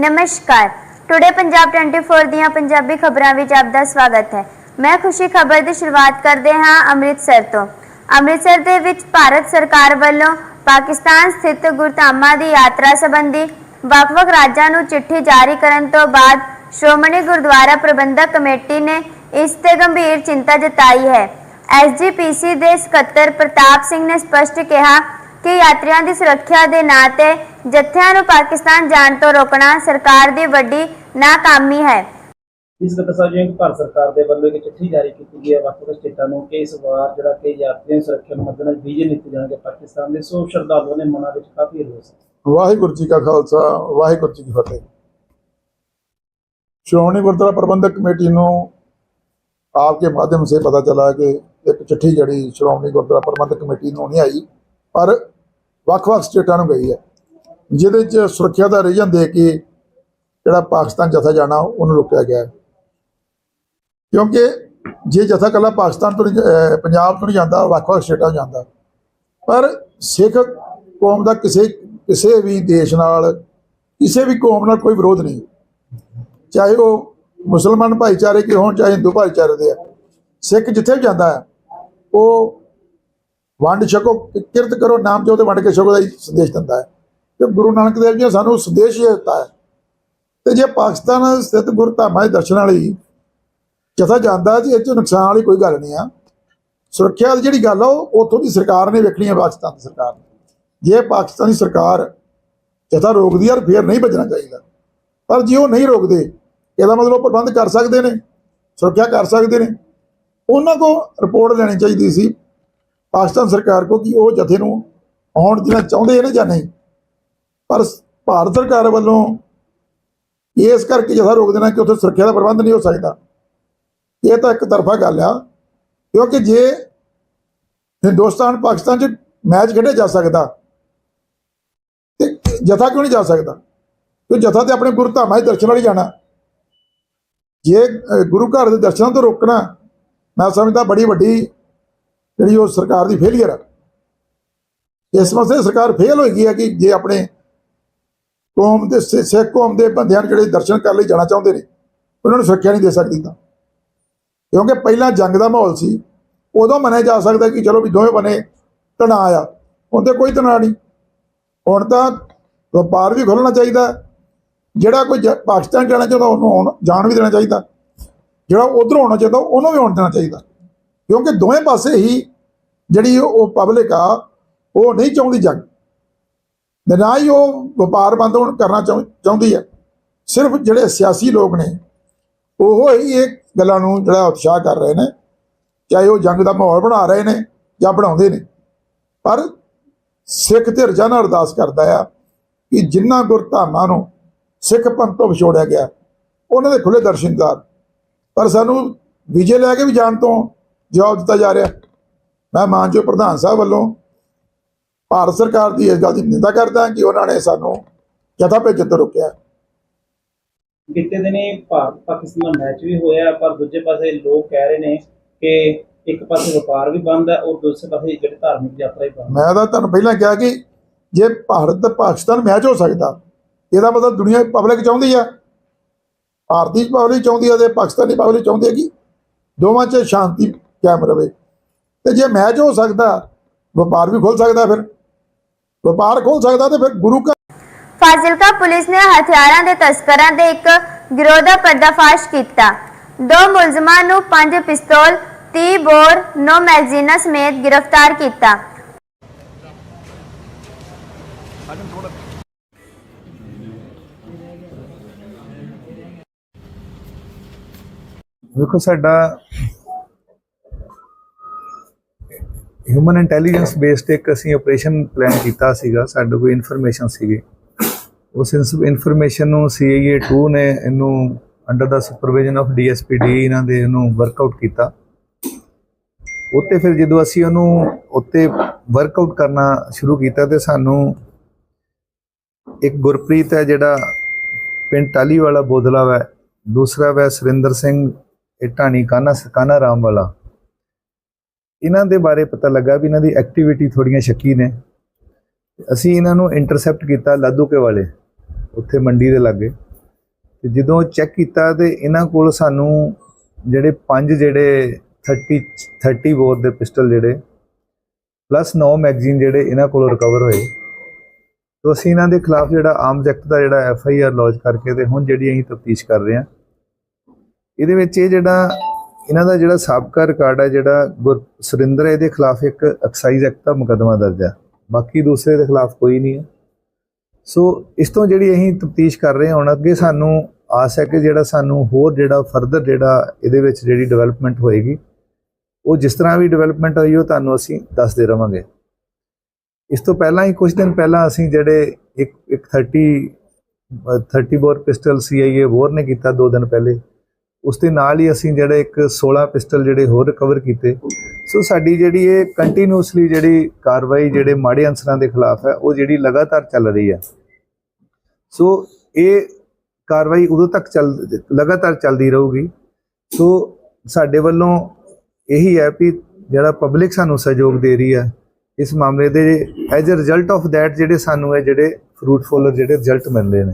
ਨਮਸਕਾਰ। ਟੁਡੇ ਪੰਜਾਬ 24 ਦੀਆਂ ਪੰਜਾਬੀ ਖਬਰਾਂ ਵਿੱਚ ਆਪ ਦਾ ਸਵਾਗਤ ਹੈ। ਮੈਂ ਖੁਸ਼ੀ ਖਬਰ ਦੀ ਸ਼ੁਰੂਆਤ ਕਰਦੇ ਹਾਂ ਅੰਮ੍ਰਿਤਸਰ ਤੋਂ। ਅੰਮ੍ਰਿਤਸਰ ਦੇ ਵਿੱਚ ਭਾਰਤ ਸਰਕਾਰ ਵੱਲੋਂ ਪਾਕਿਸਤਾਨ ਸਥਿਤ ਗੁਰਧਾਮਾਂ ਦੀ ਯਾਤਰਾ ਸੰਬੰਧੀ ਵੱਖ-ਵੱਖ ਰਾਜਾਂ ਨੂੰ ਚਿੱਠੀ ਜਾਰੀ ਕਰਨ ਤੋਂ ਬਾਅਦ ਸ਼੍ਰੋਮਣੀ ਗੁਰਦੁਆਰਾ ਪ੍ਰਬੰਧਕ ਕਮੇਟੀ ਨੇ ਇਸ ਤੇ ਗੰਭੀਰ ਚਿੰਤਾ ਜਤਾਈ ਹੈ। ਐਸਜੀਪੀਸੀ ਦੇ ਸਕੱਤਰ ਪ੍ਰਤਾਪ ਸਿੰਘ ਨੇ ਸਪਸ਼ਟ ਕਿਹਾ ਕਿ ਯਾਤਰੀਆਂ ਦੀ ਸੁਰੱਖਿਆ ਦੇ ਨਾਂ ਤੇ ਜੱਥਿਆਂ ਨੂੰ ਪਾਕਿਸਤਾਨ ਜਾਣ ਤੋਂ ਰੋਕਣਾ ਸਰਕਾਰ ਦੀ ਵੱਡੀ ਨਾਕਾਮੀ ਹੈ। ਇਸ ਗੱਲ ਸਾਹਿਬ ਜੀ ਭਾਰਤ ਸਰਕਾਰ ਦੇ ਵੱਲੋਂ ਇੱਕ ਚਿੱਠੀ ਜਾਰੀ ਕੀਤੀ ਗਈ ਹੈ। ਵੱਖ-ਵੱਖ ਸਟੇਟਾਂ ਨੂੰ ਕਿ ਇਸ ਵਾਰ ਜਿਹੜਾ ਕਿ ਯਾਤਰੀਆਂ ਦੀ ਸੁਰੱਖਿਆ ਨੂੰ ਮੱਦੇਨਜ਼ਰ ਵੀਜ਼ੇ ਦਿੱਤੇ ਜਾਣਗੇ ਪਾਕਿਸਤਾਨ ਦੇ ਸੋ ਸ਼ਰਧਾਲੂਆਂ ਦੇ ਮਨਾਂ ਵਿੱਚ ਕਾਫੀ ਰੋਸ ਹੈ। ਵਾਹਿਗੁਰੂ ਜੀ ਕਾ ਖਾਲਸਾ ਵਾਹਿਗੁਰੂ ਜੀ ਕੀ ਫਤਿਹ। ਸ਼੍ਰੋਮਣੀ ਗੁਰਦੁਆਰਾ ਪ੍ਰਬੰਧਕ ਕਮੇਟੀ ਨੂੰ ਆਪਕੇ ਮਾਧਿਅਮ ਸੇ ਪਤਾ ਚਲਾ ਕਿ ਇੱਕ ਚਿੱਠੀ ਜਿਹੜੀ ਸ਼੍ਰੋਮਣੀ ਗੁਰਦੁਆਰਾ ਪ੍ਰਬੰਧਕ ਕਮੇਟੀ ਨੂੰ ਨਹੀਂ ਆਈ। ਪਰ ਵੱਖ-ਵੱਖ ਸਟੇਟਾਂ ਨੂੰ ਗਈ ਹੈ। ਜਿਹਦੇ 'ਚ ਸੁਰੱਖਿਆ ਦਾ ਰੀਜਨ ਦੇ ਕੇ ਜਿਹੜਾ ਪਾਕਿਸਤਾਨ ਜਥਾ ਜਾਣਾ ਉਹਨੂੰ ਰੋਕਿਆ ਗਿਆ ਕਿਉਂਕਿ ਜੇ ਜਥਾ ਕੱਲਾ ਪਾਕਿਸਤਾਨ ਤੋਂ ਨਹੀਂ, ਪੰਜਾਬ ਤੋਂ ਨਹੀਂ ਜਾਂਦਾ ਵੱਖ-ਵੱਖ ਸਟੇਟਾਂ ਜਾਂਦਾ। ਪਰ ਸਿੱਖ ਕੌਮ ਦਾ ਕਿਸੇ ਕਿਸੇ ਵੀ ਦੇਸ਼ ਨਾਲ ਕਿਸੇ ਵੀ ਕੌਮ ਨਾਲ ਕੋਈ ਵਿਰੋਧ ਨਹੀਂ। ਚਾਹੇ ਉਹ ਮੁਸਲਮਾਨ ਭਾਈਚਾਰੇ ਕੇ ਹੋਣ ਚਾਹੇ ਹਿੰਦੂ ਭਾਈਚਾਰੇ ਦੇ ਆ। ਸਿੱਖ ਜਿੱਥੇ ਵੀ ਜਾਂਦਾ ਹੈ ਉਹ ਵੰਡ ਛਕੋ ਕਿਰਤ ਕਰੋ, ਨਾਮ ਜੋ ਤੇ ਵੰਡ ਕੇ ਛਕੋ ਦਾ ਹੀ ਸੰਦੇਸ਼ ਦਿੰਦਾ ਹੈ। ਤੇ ਗੁਰੂ ਨਾਨਕ ਦੇਵ ਜੀ ਨੇ ਸਾਨੂੰ ਸੰਦੇਸ਼ ਇਹ ਦਿੱਤਾ ਹੈ। ਤੇ ਜੇ ਪਾਕਿਸਤਾਨ ਸਥਿਤ ਗੁਰਧਾਮਾਂ ਦੇ ਦਰਸ਼ਨਾਂ ਲਈ ਜਥਾ ਜਾਂਦਾ ਜੀ ਇਹ ਚ ਨੁਕਸਾਨ ਵਾਲੀ ਕੋਈ ਗੱਲ ਨਹੀਂ ਆ। ਸੁਰੱਖਿਆ ਦੀ ਜਿਹੜੀ ਗੱਲ ਆ, ਉਹ ਉੱਥੋਂ ਦੀ ਸਰਕਾਰ ਨੇ ਵੇਖਣੀ ਹੈ ਪਾਕਿਸਤਾਨ ਦੀ ਸਰਕਾਰ ਨੇ। ਜੇ ਪਾਕਿਸਤਾਨੀ ਸਰਕਾਰ ਜਥਾ ਰੋਕਦੀ ਆ ਫਿਰ ਨਹੀਂ ਬਚਣਾ ਚਾਹੀਦਾ। ਪਰ ਜੇ ਉਹ ਨਹੀਂ ਰੋਕਦੇ, ਇਹਦਾ ਮਤਲਬ ਉਹ ਪ੍ਰਬੰਧ ਕਰ ਸਕਦੇ ਨੇ, ਸੁਰੱਖਿਆ ਕਰ ਸਕਦੇ ਨੇ। ਉਹਨਾਂ ਕੋ ਰਿਪੋਰਟ ਲੈਣੀ ਚਾਹੀਦੀ ਸੀ ਪਾਕਿਸਤਾਨ ਸਰਕਾਰ ਕੋ ਕਿ ਉਹ ਜਥੇ ਨੂੰ ਆਉਣ ਦੇਣਾ ਚਾਹੁੰਦੇ ਨੇ ਜਾਂ ਨਹੀਂ? ਪਰ ਭਾਰਤ ਸਰਕਾਰ ਵੱਲੋਂ ਇਸ ਕਰਕੇ ਜਥਾ ਰੋਕ ਦੇਣਾ ਕਿ ਉੱਥੇ ਸੁਰੱਖਿਆ ਦਾ ਪ੍ਰਬੰਧ ਨਹੀਂ ਹੋ ਸਕਦਾ। ਇਹ ਤਾਂ ਇੱਕ ਤਰਫਾ ਗੱਲ ਆ, ਕਿਉਂਕਿ ਜੇ ਹਿੰਦੁਸਤਾਨ ਪਾਕਿਸਤਾਨ 'ਚ ਮੈਚ ਖੇਡਿਆ ਜਾ ਸਕਦਾ, ਤੇ ਜਥਾ ਕਿਉਂ ਨਹੀਂ ਜਾ ਸਕਦਾ? ਕਿ ਜਥਾ ਤੇ ਆਪਣੇ ਗੁਰੂ ਧਾਮਾਂ ਦੇ ਦਰਸ਼ਨ ਵਾਲੀ ਜਾਣਾ? ਜੇ ਗੁਰੂ ਘਰ ਦੇ ਦਰਸ਼ਨਾਂ ਤੋਂ ਰੋਕਣਾ, ਮੈਂ ਸਮਝਦਾ ਬੜੀ ਵੱਡੀ ਜਿਹੜੀ ਉਹ ਸਰਕਾਰ ਦੀ ਫੇਲਿਅਰ ਆ। ਇਸ ਮਸਲੇ ਸਰਕਾਰ ਫੇਲ ਹੋਈ ਗਈ ਹੈ ਕਿ ਜੇ ਆਪਣੇ ਕੌਮ ਦੇ ਸਿ- ਸਿੱਖ ਕੌਮ ਦੇ ਬੰਦਿਆਂ ਨੂੰ ਜਿਹੜੇ ਦਰਸ਼ਨ ਕਰਨ ਲਈ ਜਾਣਾ ਚਾਹੁੰਦੇ ਨੇ, ਉਹਨਾਂ ਨੂੰ ਸੁਰੱਖਿਆ ਨਹੀਂ ਦੇ ਸਕਦੀ ਤਾਂ। ਕਿਉਂਕਿ ਪਹਿਲਾਂ ਜੰਗ ਦਾ ਮਾਹੌਲ ਸੀ, ਉਦੋਂ ਮੰਨਿਆ ਜਾ ਸਕਦਾ ਕਿ ਚਲੋ ਵੀ ਦੋਵੇਂ ਬਨੇ ਤਣਾਅ ਆ ਹੁਣ ਤੇ ਕੋਈ ਤਣਾਅ ਨਹੀਂ। ਹੁਣ ਤਾਂ ਵਪਾਰ ਵੀ ਖੋਲਣਾ ਚਾਹੀਦਾ। ਜਿਹੜਾ ਕੋਈ ਜ- ਪਾਕਿਸਤਾਨ ਜਾਣਾ ਚਾਹੁੰਦਾ, ਉਹਨੂੰ ਆਉਣ ਜਾਣ ਵੀ ਦੇਣਾ ਚਾਹੀਦਾ। ਜਿਹੜਾ ਉਧਰੋਂ ਆਉਣਾ ਚਾਹੀਦਾ, ਉਹਨੂੰ ਵੀ ਆਉਣ ਦੇਣਾ ਚਾਹੀਦਾ। ਕਿਉਂਕਿ ਦੋਵੇਂ ਪਾਸੇ ਹੀ ਜਿਹੜੀ ਉਹ ਪਬਲਿਕ ਆ, ਉਹ ਨਹੀਂ ਚਾਹੁੰਦੀ ਜੰਗ। ਨਾ ਹੀ ਉਹ ਵਪਾਰ ਬੰਦ ਹੋਣ ਕਰਨਾ ਚਾਹੁੰ- ਚਾਹੁੰਦੀ ਹੈ ਸਿਰਫ ਜਿਹੜੇ ਸਿਆਸੀ ਲੋਕ ਨੇ, ਉਹ ਹੀ ਇਹ ਗੱਲਾਂ ਨੂੰ ਜਿਹੜਾ ਉਤਸ਼ਾਹ ਕਰ ਰਹੇ ਨੇ, ਚਾਹੇ ਉਹ ਜੰਗ ਦਾ ਮਾਹੌਲ ਬਣਾ ਰਹੇ ਨੇ ਜਾਂ ਬਣਾਉਂਦੇ ਨੇ। ਪਰ ਸਿੱਖ ਧਿਰ ਜਨ ਅਰਦਾਸ ਕਰਦਾ ਆ ਕਿ ਜਿਨ੍ਹਾਂ ਗੁਰਧਾਮਾਂ ਨੂੰ ਸਿੱਖ ਪੰਥ ਤੋਂ ਵਿਛੋੜਿਆ ਗਿਆ, ਉਹਨਾਂ ਦੇ ਖੁੱਲੇ ਦਰਸ਼ਨਦਾਰ ਪਰ ਸਾਨੂੰ ਵਿਜੇ ਲੈ ਕੇ ਵੀ ਜਾਣ ਤੋਂ ਜਵਾਬ ਦਿੱਤਾ ਜਾ ਰਿਹਾ। ਮੈਂ ਮਾਨਜੋ ਪ੍ਰਧਾਨ ਸਾਹਿਬ ਵੱਲੋਂ ਭਾਰਤ ਸਰਕਾਰ ਦੀ ਇਸ ਗੱਲ ਦੀ ਨਿੰਦਾ ਕਰਦਾ ਕਿ ਉਹਨਾਂ ਨੇ ਸਾਨੂੰ ਜਥਾ ਭੇਜਣ ਤੋਂ ਰੋਕਿਆ ਬੀਤੇ ਦਿਨੀ ਭਾਰਤ ਪਾਕਿਸਤਾਨ ਦਾ ਮੈਚ ਵੀ ਹੋਇਆ ਪਰ ਦੂਜੇ ਪਾਸੇ ਲੋਕ ਕਹਿ ਰਹੇ ਨੇ ਕਿ ਇੱਕ ਪਾਸੇ ਵਪਾਰ ਵੀ ਬੰਦ ਹੈ ਔਰ ਦੂਸਰੇ ਪਾਸੇ ਜਿਹੜੀ ਧਾਰਮਿਕ ਯਾਤਰਾ ਵੀ ਬੰਦ ਮੈਂ ਤਾਂ ਤੁਹਾਨੂੰ ਪਹਿਲਾਂ ਕਿਹਾ ਕਿ ਜੇ ਭਾਰਤ ਤੇ ਪਾਕਿਸਤਾਨ ਮੈਚ ਹੋ ਸਕਦਾ ਇਹਦਾ ਮਤਲਬ ਦੁਨੀਆ ਪਬਲਿਕ ਚਾਹੁੰਦੀ ਆ। ਭਾਰਤੀ ਪਬਲਿਕ ਚਾਹੁੰਦੀ ਆ ਤੇ ਪਾਕਿਸਤਾਨੀ ਪਬਲਿਕ ਚਾਹੁੰਦੀ ਹੈ ਕਿ ਦੋਵਾਂ 'ਚ ਸ਼ਾਂਤੀ ਕਾਇਮ ਰਵੇ। ਤੇ ਜੇ ਮੈਚ ਹੋ ਸਕਦਾ ਵਪਾਰ ਵੀ ਖੁੱਲ ਸਕਦਾ ਫਿਰ। ਵਪਾਰ ਖੁੱਲ ਸਕਦਾ ਤੇ ਫਿਰ ਗੁਰੂ ਘਰ ਫਾਜ਼ਿਲਕਾ ਪੁਲਿਸ ਨੇ ਹਥਿਆਰਾਂ ਦੇ ਤਸਕਰਾਂ ਦੇ ਇੱਕ ਗਿਰੋਹ ਦਾ ਪਰਦਾਫਾਸ਼ ਕੀਤਾ। ਦੋ ਮੁਲਜ਼ਮਾਂ ਨੂੰ ਪੰਜ ਪਿਸਤੌਲ 30 ਬੋਰ 9 ਮੈਗਜ਼ੀਨਾਂ ਸਮੇਤ ਗ੍ਰਿਫਤਾਰ ਕੀਤਾ। ਵੇਖੋ ਸਾਡਾ ਹਿਊਮਨ ਇੰਟੈਲੀਜੈਂਸ ਬੇਸਡ ਇੱਕ ਅਸੀਂ ਆਪਰੇਸ਼ਨ ਪਲਾਨ ਕੀਤਾ ਸੀਗਾ, ਸਾਡੇ ਕੋਲ ਇਨਫੋਰਮੇਸ਼ਨ ਸੀਗੀ। ਉਸ ਇਨਫੋਰਮੇਸ਼ਨ ਨੂੰ ਸੀਆਈਏ 2 ਨੇ ਇਹਨੂੰ ਅੰਡਰ ਦਾ ਸੁਪਰਵਿਜ਼ਨ ਆਫ ਡੀਐਸਪੀਡੀ ਇਹਨਾਂ ਦੇ ਇਹਨੂੰ ਵਰਕਆਊਟ ਕੀਤਾ। ਉੱਤੇ ਫਿਰ ਜਦੋਂ ਅਸੀਂ ਉਹਨੂੰ ਉੱਤੇ ਵਰਕਆਊਟ ਕਰਨਾ ਸ਼ੁਰੂ ਕੀਤਾ ਤੇ ਸਾਨੂੰ ਇੱਕ ਗੁਰਪ੍ਰੀਤ ਹੈ ਜਿਹੜਾ ਪਿੰਡ ਟਾਲੀ ਵਾਲਾ ਬੋਦਲਾ ਵੈ, ਦੂਸਰਾ ਵੈ ਸੁਰਿੰਦਰ ਸਿੰਘ, ਇਹ ਢਾਣੀ ਕਾਨਾ ਕਾਨਾ ਰਾਮ ਵਾਲਾ ਇਹਨਾਂ ਦੇ ਬਾਰੇ ਪਤਾ ਲੱਗਾ ਵੀ ਇਹਨਾਂ ਦੀ ਐਕਟੀਵਿਟੀ ਥੋੜੀਆਂ ਸ਼ੱਕੀ ਨੇ। ਅਸੀਂ ਇਹਨਾਂ ਨੂੰ ਇੰਟਰਸੈਪਟ ਕੀਤਾ ਲਾਦੂਕੇ ਵਾਲੇ, ਉੱਥੇ ਮੰਡੀ ਦੇ ਲਾਗੇ। ਤੇ ਜਦੋਂ ਚੈੱਕ ਕੀਤਾ ਤੇ ਇਹਨਾਂ ਕੋਲ ਸਾਨੂੰ ਜਿਹੜੇ ਪੰਜ ਜਿਹੜੇ 30 30 ਬੋਰ ਦੇ ਪਿਸਟਲ ਜਿਹੜੇ ਪਲੱਸ 9 ਮੈਗਜ਼ੀਨ ਜਿਹੜੇ ਇਹਨਾਂ ਕੋਲ ਰਿਕਵਰ ਹੋਏ। ਤੋਂ ਅਸੀਂ ਇਹਨਾਂ ਦੇ ਖਿਲਾਫ ਜਿਹੜਾ ਆਮ ਐਕਟ ਦਾ ਜਿਹੜਾ ਐਫ ਆਈ ਆਰ ਲੌਂਚ ਕਰਕੇ ਤੇ ਹੁਣ ਜਿਹੜੀ ਅਸੀਂ ਤਫਤੀਸ਼ ਕਰ ਰਹੇ ਹਾਂ। ਇਹਦੇ ਵਿੱਚ ਇਹ ਜਿਹੜਾ ਇਹਨਾਂ ਦਾ ਜਿਹੜਾ ਸਾਬਕਾ ਰਿਕਾਰਡ ਹੈ ਜਿਹੜਾ ਗੁਰ ਸੁਰਿੰਦਰ ਇਹਦੇ ਖਿਲਾਫ ਇੱਕ ਐਕਸਾਈਜ਼ ਐਕਟ ਦਾ ਮੁਕੱਦਮਾ ਦਰਜ ਹੈ। ਬਾਕੀ ਦੂਸਰੇ ਦੇ ਖਿਲਾਫ ਕੋਈ ਨਹੀਂ ਹੈ। ਸੋ ਇਸ ਤੋਂ ਜਿਹੜੀ ਅਸੀਂ ਤਫਤੀਸ਼ ਕਰ ਰਹੇ ਹਾਂ ਹੁਣ ਅੱਗੇ ਸਾਨੂੰ ਆਸ ਹੈ ਕਿ ਜਿਹੜਾ ਸਾਨੂੰ ਹੋਰ ਜਿਹੜਾ ਫਰਦਰ ਜਿਹੜਾ ਇਹਦੇ ਵਿੱਚ ਜਿਹੜੀ ਡਿਵੈਲਪਮੈਂਟ ਹੋਏਗੀ ਉਹ ਜਿਸ ਤਰ੍ਹਾਂ ਵੀ ਡਿਵੈਲਪਮੈਂਟ ਹੋਈ ਉਹ ਤੁਹਾਨੂੰ ਅਸੀਂ ਦੱਸਦੇ ਰਵਾਂਗੇ। ਇਸ ਤੋਂ ਪਹਿਲਾਂ ਹੀ ਕੁਝ ਦਿਨ ਪਹਿਲਾਂ ਅਸੀਂ ਜਿਹੜੇ ਇੱਕ ਇੱਕ 30 ਅ, 30 ਬੋਰ ਪਿਸਟਲ ਸੀਆਈਏ ਵੋਰ ਨੇ ਕੀਤਾ ਦੋ ਦਿਨ ਪਹਿਲੇ। ਉਸ ਦੇ ਨਾਲ ਹੀ ਅਸੀਂ ਜਿਹੜੇ ਇੱਕ 16 ਪਿਸਟਲ ਜਿਹੜੇ ਹੋਰ ਰਿਕਵਰ ਕੀਤੇ। ਸੋ ਸਾਡੀ ਜਿਹੜੀ ਇਹ ਕੰਟੀਨਿਊਸਲੀ ਜਿਹੜੀ ਕਾਰਵਾਈ ਜਿਹੜੇ ਮਾੜੇ ਅਨਸਰਾਂ ਦੇ ਖਿਲਾਫ ਹੈ, ਉਹ ਜਿਹੜੀ ਲਗਾਤਾਰ ਚੱਲ ਰਹੀ ਹੈ। ਸੋ ਇਹ ਕਾਰਵਾਈ ਉਦੋਂ ਤੱਕ ਚੱਲ, ਲਗਾਤਾਰ ਚੱਲਦੀ ਰਹੂਗੀ। ਸੋ ਸਾਡੇ ਵੱਲੋਂ ਇਹੀ ਹੈ ਕਿ ਜਿਹੜਾ ਪਬਲਿਕ ਸਾਨੂੰ ਸਹਿਯੋਗ ਦੇ ਰਹੀ ਹੈ, ਇਸ ਮਾਮਲੇ ਦੇ as a result of that ਜਿਹੜੇ ਸਾਨੂੰ ਇਹ ਜਿਹੜੇ ਫਰੂਟਫੁਲ ਜਿਹੜੇ ਰਿਜ਼ਲਟ ਮਿਲਦੇ ਨੇ।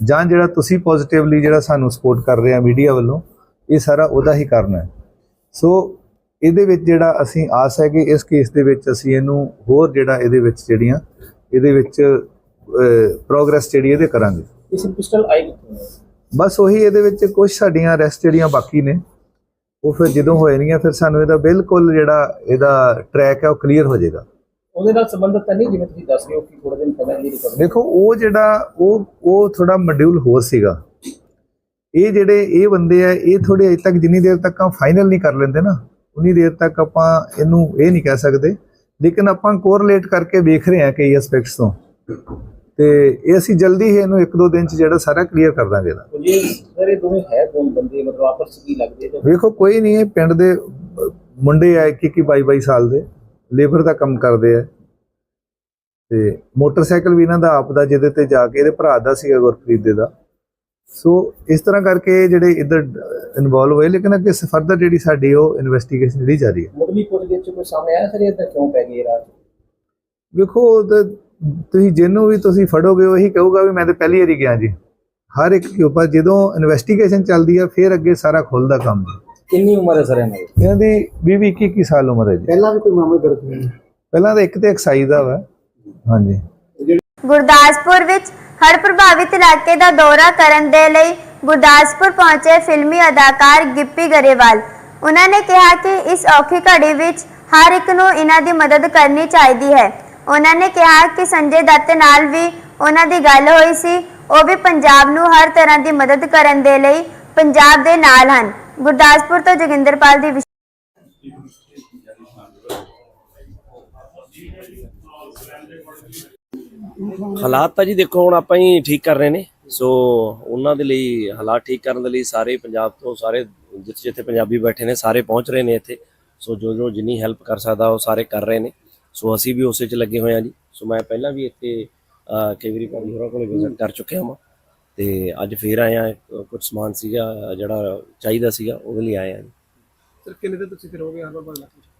ਜਾਂ ਜਿਹੜਾ ਤੁਸੀਂ ਪੋਜ਼ਿਟਿਵਲੀ ਜਿਹੜਾ ਸਾਨੂੰ ਸਪੋਰਟ ਕਰ ਰਹੇ ਆ ਮੀਡੀਆ ਵੱਲੋਂ ਇਹ ਸਾਰਾ ਉਹਦਾ ਹੀ ਕਾਰਨ ਹੈ। ਸੋ ਇਹਦੇ ਵਿੱਚ ਜਿਹੜਾ ਅਸੀਂ ਆਸ ਹੈ ਕਿ ਇਸ ਕੇਸ ਦੇ ਵਿੱਚ ਅਸੀਂ ਇਹਨੂੰ ਹੋਰ ਜਿਹੜਾ ਇਹਦੇ ਵਿੱਚ ਜਿਹੜੀਆਂ ਇਹਦੇ ਵਿੱਚ ਪ੍ਰੋਗਰੈਸ ਜਿਹੜੀ ਇਹਦੇ ਕਰਾਂਗੇ। ਇਸ ਪਿਸਟਲ ਆਈ ਕਿੱਥੋਂ? ਹੈ? ਬਸ ਉਹੀ ਇਹਦੇ ਵਿੱਚ ਕੁਝ ਸਾਡੀਆਂ ਰੈਸਟ ਜਿਹੜੀਆਂ ਬਾਕੀ ਨੇ ਉਹ ਫਿਰ ਜਦੋਂ ਹੋਣਗੀਆਂ ਫਿਰ ਸਾਨੂੰ ਇਹਦਾ ਬਿਲਕੁਲ ਜਿਹੜਾ ਇਹਦਾ ਟਰੈਕ ਹੈ ਉਹ ਕਲੀਅਰ ਹੋ ਜਾਏਗਾ। ਉਹਦੇ ਨਾਲ ਸੰਬੰਧਿਤ ਤਾਂ ਨਹੀਂ ਜਿਵੇਂ ਤੁਸੀਂ ਦੱਸ ਰਹੇ ਹੋ ਕਿ ਥੋੜੇ ਦਿਨ ਪਹਿਲਾਂ ਇਹ ਰਿਕਾਰਡ ਦੇਖੋ ਉਹ ਜਿਹੜਾ ਉਹ ਉਹ ਥੋੜਾ ਮੋਡਿਊਲ ਹੋਰ ਸੀਗਾ। ਇਹ ਜਿਹੜੇ ਇਹ ਬੰਦੇ ਆ ਇਹ ਥੋੜੇ ਅਜੇ ਤੱਕ ਜਿੰਨੀ ਦੇਰ ਤੱਕ ਆ ਫਾਈਨਲ ਨਹੀਂ ਕਰ ਲੈਂਦੇ ਨਾ ਉਨੀ ਦੇਰ ਤੱਕ ਆਪਾਂ ਇਹਨੂੰ ਇਹ ਨਹੀਂ ਕਹਿ ਸਕਦੇ। ਲੇਕਿਨ ਆਪਾਂ ਕੋਰਿਲੇਟ ਕਰਕੇ ਵੇਖ ਰਹੇ ਹਾਂ ਕਈ ਐਸਪੈਕਟਸ ਤੋਂ। ਤੇ ਇਹ ਅਸੀਂ ਜਲਦੀ ਹੀ ਇਹਨੂੰ ਇੱਕ ਦੋ ਦਿਨ ਚ ਜਿਹੜਾ ਸਾਰਾ ਕਲੀਅਰ ਕਰ ਦਾਂਗੇ ਇਹਦਾ। ਜੇ ਸਰ ਇਹ ਦੋਵੇਂ ਹੈ ਕੌਣ ਬੰਦੇ? ਮਤਲਬ ਆਪਸ ਵਿੱਚ ਕੀ ਲੱਗਦੇ ਤੇ ਵੇਖੋ ਕੋਈ ਨਹੀਂ ਇਹ ਪਿੰਡ ਦੇ ਮੁੰਡੇ ਆ 21 22 22 ਸਾਲ ਦੇ। ਲੇਬਰ ਦਾ ਕੰਮ ਕਰਦੇ ਆ। ਤੇ ਮੋਟਰਸਾਈਕਲ ਵੀ ਇਹਨਾਂ ਦਾ ਆਪ ਦਾ ਜਿਹਦੇ ਤੇ ਜਾ ਕੇ ਇਹਦੇ ਭਰਾ ਦਾ ਸੀਗਾ ਗੁਰਪ੍ਰੀਤ ਦੇ ਦਾ। ਸੋ ਇਸ ਤਰ੍ਹਾਂ ਕਰਕੇ ਜਿਹੜੇ ਇੱਧਰ ਇਨਵੋਲਵ ਹੋਏ ਲੇਕਿਨ ਅੱਗੇ ਫਰਦਰ ਜਿਹੜੀ ਸਾਡੀ ਉਹ ਇਨਵੈਸਟੀਗੇਸ਼ਨ ਜਿਹੜੀ ਜਾਰੀ ਹੈ। ਮੁੱਢਲੀ ਪੁੱਛਗਿੱਛ ਕੋਈ ਸਾਹਮਣੇ ਆਇਆ ਸਰ ਇਹ ਤਾਂ ਕਿਉਂ ਪੈ ਗਈ ਰਾਤ? ਵੇਖੋ ਤੁਸੀਂ ਜਿਹਨੂੰ ਵੀ ਤੁਸੀਂ ਫੜੋਗੇ ਉਹੀ ਕਹੂਗਾ ਵੀ ਮੈਂ ਤਾਂ ਪਹਿਲੀ ਵਾਰੀ ਗਿਆ ਜੀ। ਹਰ ਇੱਕ ਦੇ ਉੱਪਰ ਜਦੋਂ ਇਨਵੈਸਟੀਗੇਸ਼ਨ ਚੱਲਦੀ ਹੈ ਫਿਰ ਅੱਗੇ ਸਾਰਾ ਖੁੱਲਦਾ ਕੰਮ। ਕਿੰਨੀ ਉਮਰ ਹੈ ਸਰ ਇਹਨਾਂ ਦੀ? ਇਹਨਾਂ ਦੀ 20 21 21 ਸਾਲ ਉਮਰ ਹੈ ਜੀ। ਪਹਿਲਾਂ ਵੀ ਕੋਈ ਮਾਮਲੇ ਦਰਜ ਹੋਏ ਪਹਿਲਾਂ ਤਾਂ ਇੱਕ ਤੇ ਐਕਸਾਈਜ਼ ਦਾ ਵਾ। ਹਾਂਜੀ। ਗੁਰਦਾਸਪੁਰ ਵਿੱਚ ਹੜ੍ਹ ਪ੍ਰਭਾਵਿਤ ਇਲਾਕੇ ਦਾ ਦੌਰਾ ਕਰਨ ਦੇ ਲਈ ਗੁਰਦਾਸਪੁਰ ਪਹੁੰਚੇ ਫਿਲਮੀ ਅਦਾਕਾਰ ਗਿੱਪੀ ਗਰੇਵਾਲ। ਉਹਨਾਂ ਨੇ ਕਿਹਾ ਕਿ ਇਸ ਔਖੀ ਘੜੀ ਵਿੱਚ ਹਰ ਇੱਕ ਨੂੰ ਇਹਨਾਂ ਦੀ ਮਦਦ ਕਰਨੀ ਚਾਹੀਦੀ ਹੈ। ਉਹਨਾਂ ਨੇ ਕਿਹਾ ਕਿ ਸੰਜੇ ਦੱਤ ਨਾਲ ਵੀ ਉਹਨਾਂ ਦੀ ਗੱਲ ਹੋਈ ਸੀ। ਉਹ ਵੀ ਪੰਜਾਬ ਨੂੰ ਹਰ ਤਰ੍ਹਾਂ ਦੀ ਮਦਦ ਕਰਨ ਦੇ ਲਈ ਪੰਜਾਬ ਦੇ ਨਾਲ ਹਨ। ਗੁਰਦਾਸਪੁਰ ਤੋਂ ਜੋਗਿੰਦਰਪਾਲ ਦੀ ਹਾਲਾਤ ਤਾਂ ਜੀ ਦੇਖੋ ਹੁਣ ਆਪਾਂ ਹੀ ਠੀਕ ਕਰ ਰਹੇ ਨੇ। ਸੋ ਉਹਨਾਂ ਦੇ ਲਈ ਹਾਲਾਤ ਠੀਕ ਕਰਨ ਦੇ ਲਈ ਸਾਰੇ ਪੰਜਾਬ ਤੋਂ ਸਾਰੇ ਜਿੱਥੇ ਜਿੱਥੇ ਪੰਜਾਬੀ ਬੈਠੇ ਨੇ ਸਾਰੇ ਪਹੁੰਚ ਰਹੇ ਨੇ ਇੱਥੇ। ਸੋ ਜੋ ਜੋ ਜਿੰਨੀ ਹੈਲਪ ਕਰ ਸਕਦਾ ਉਹ ਸਾਰੇ ਕਰ ਰਹੇ ਨੇ। ਸੋ ਅਸੀਂ ਵੀ ਉਸੇ 'ਚ ਲੱਗੇ ਹੋਏ ਹਾਂ ਜੀ। ਸੋ ਮੈਂ ਪਹਿਲਾਂ ਵੀ ਇੱਥੇ ਅਹ, ਕਈ ਵਾਰੀ ਭਾਜੀ ਹੋਰਾਂ ਕੋਲੇ ਵਿਜ਼ਿਟ ਕਰ ਚੁੱਕਿਆ ਹਾਂ ਤੇ ਅੱਜ ਫੇਰ ਆਇਆ ਕੁਝ ਸਮਾਨ ਸੀਗਾ ਜਿਹੜਾ ਚਾਹੀਦਾ ਸੀਗਾ ਉਹਦੇ ਲਈ ਆਏ ਹਾਂ ਜੀ। ਸਰ ਕਿੰਨੇ ਦਿਨ ਤੁਸੀਂ ਫਿਰ ਹੋ ਗਏ ਹਰ ਵਾਰ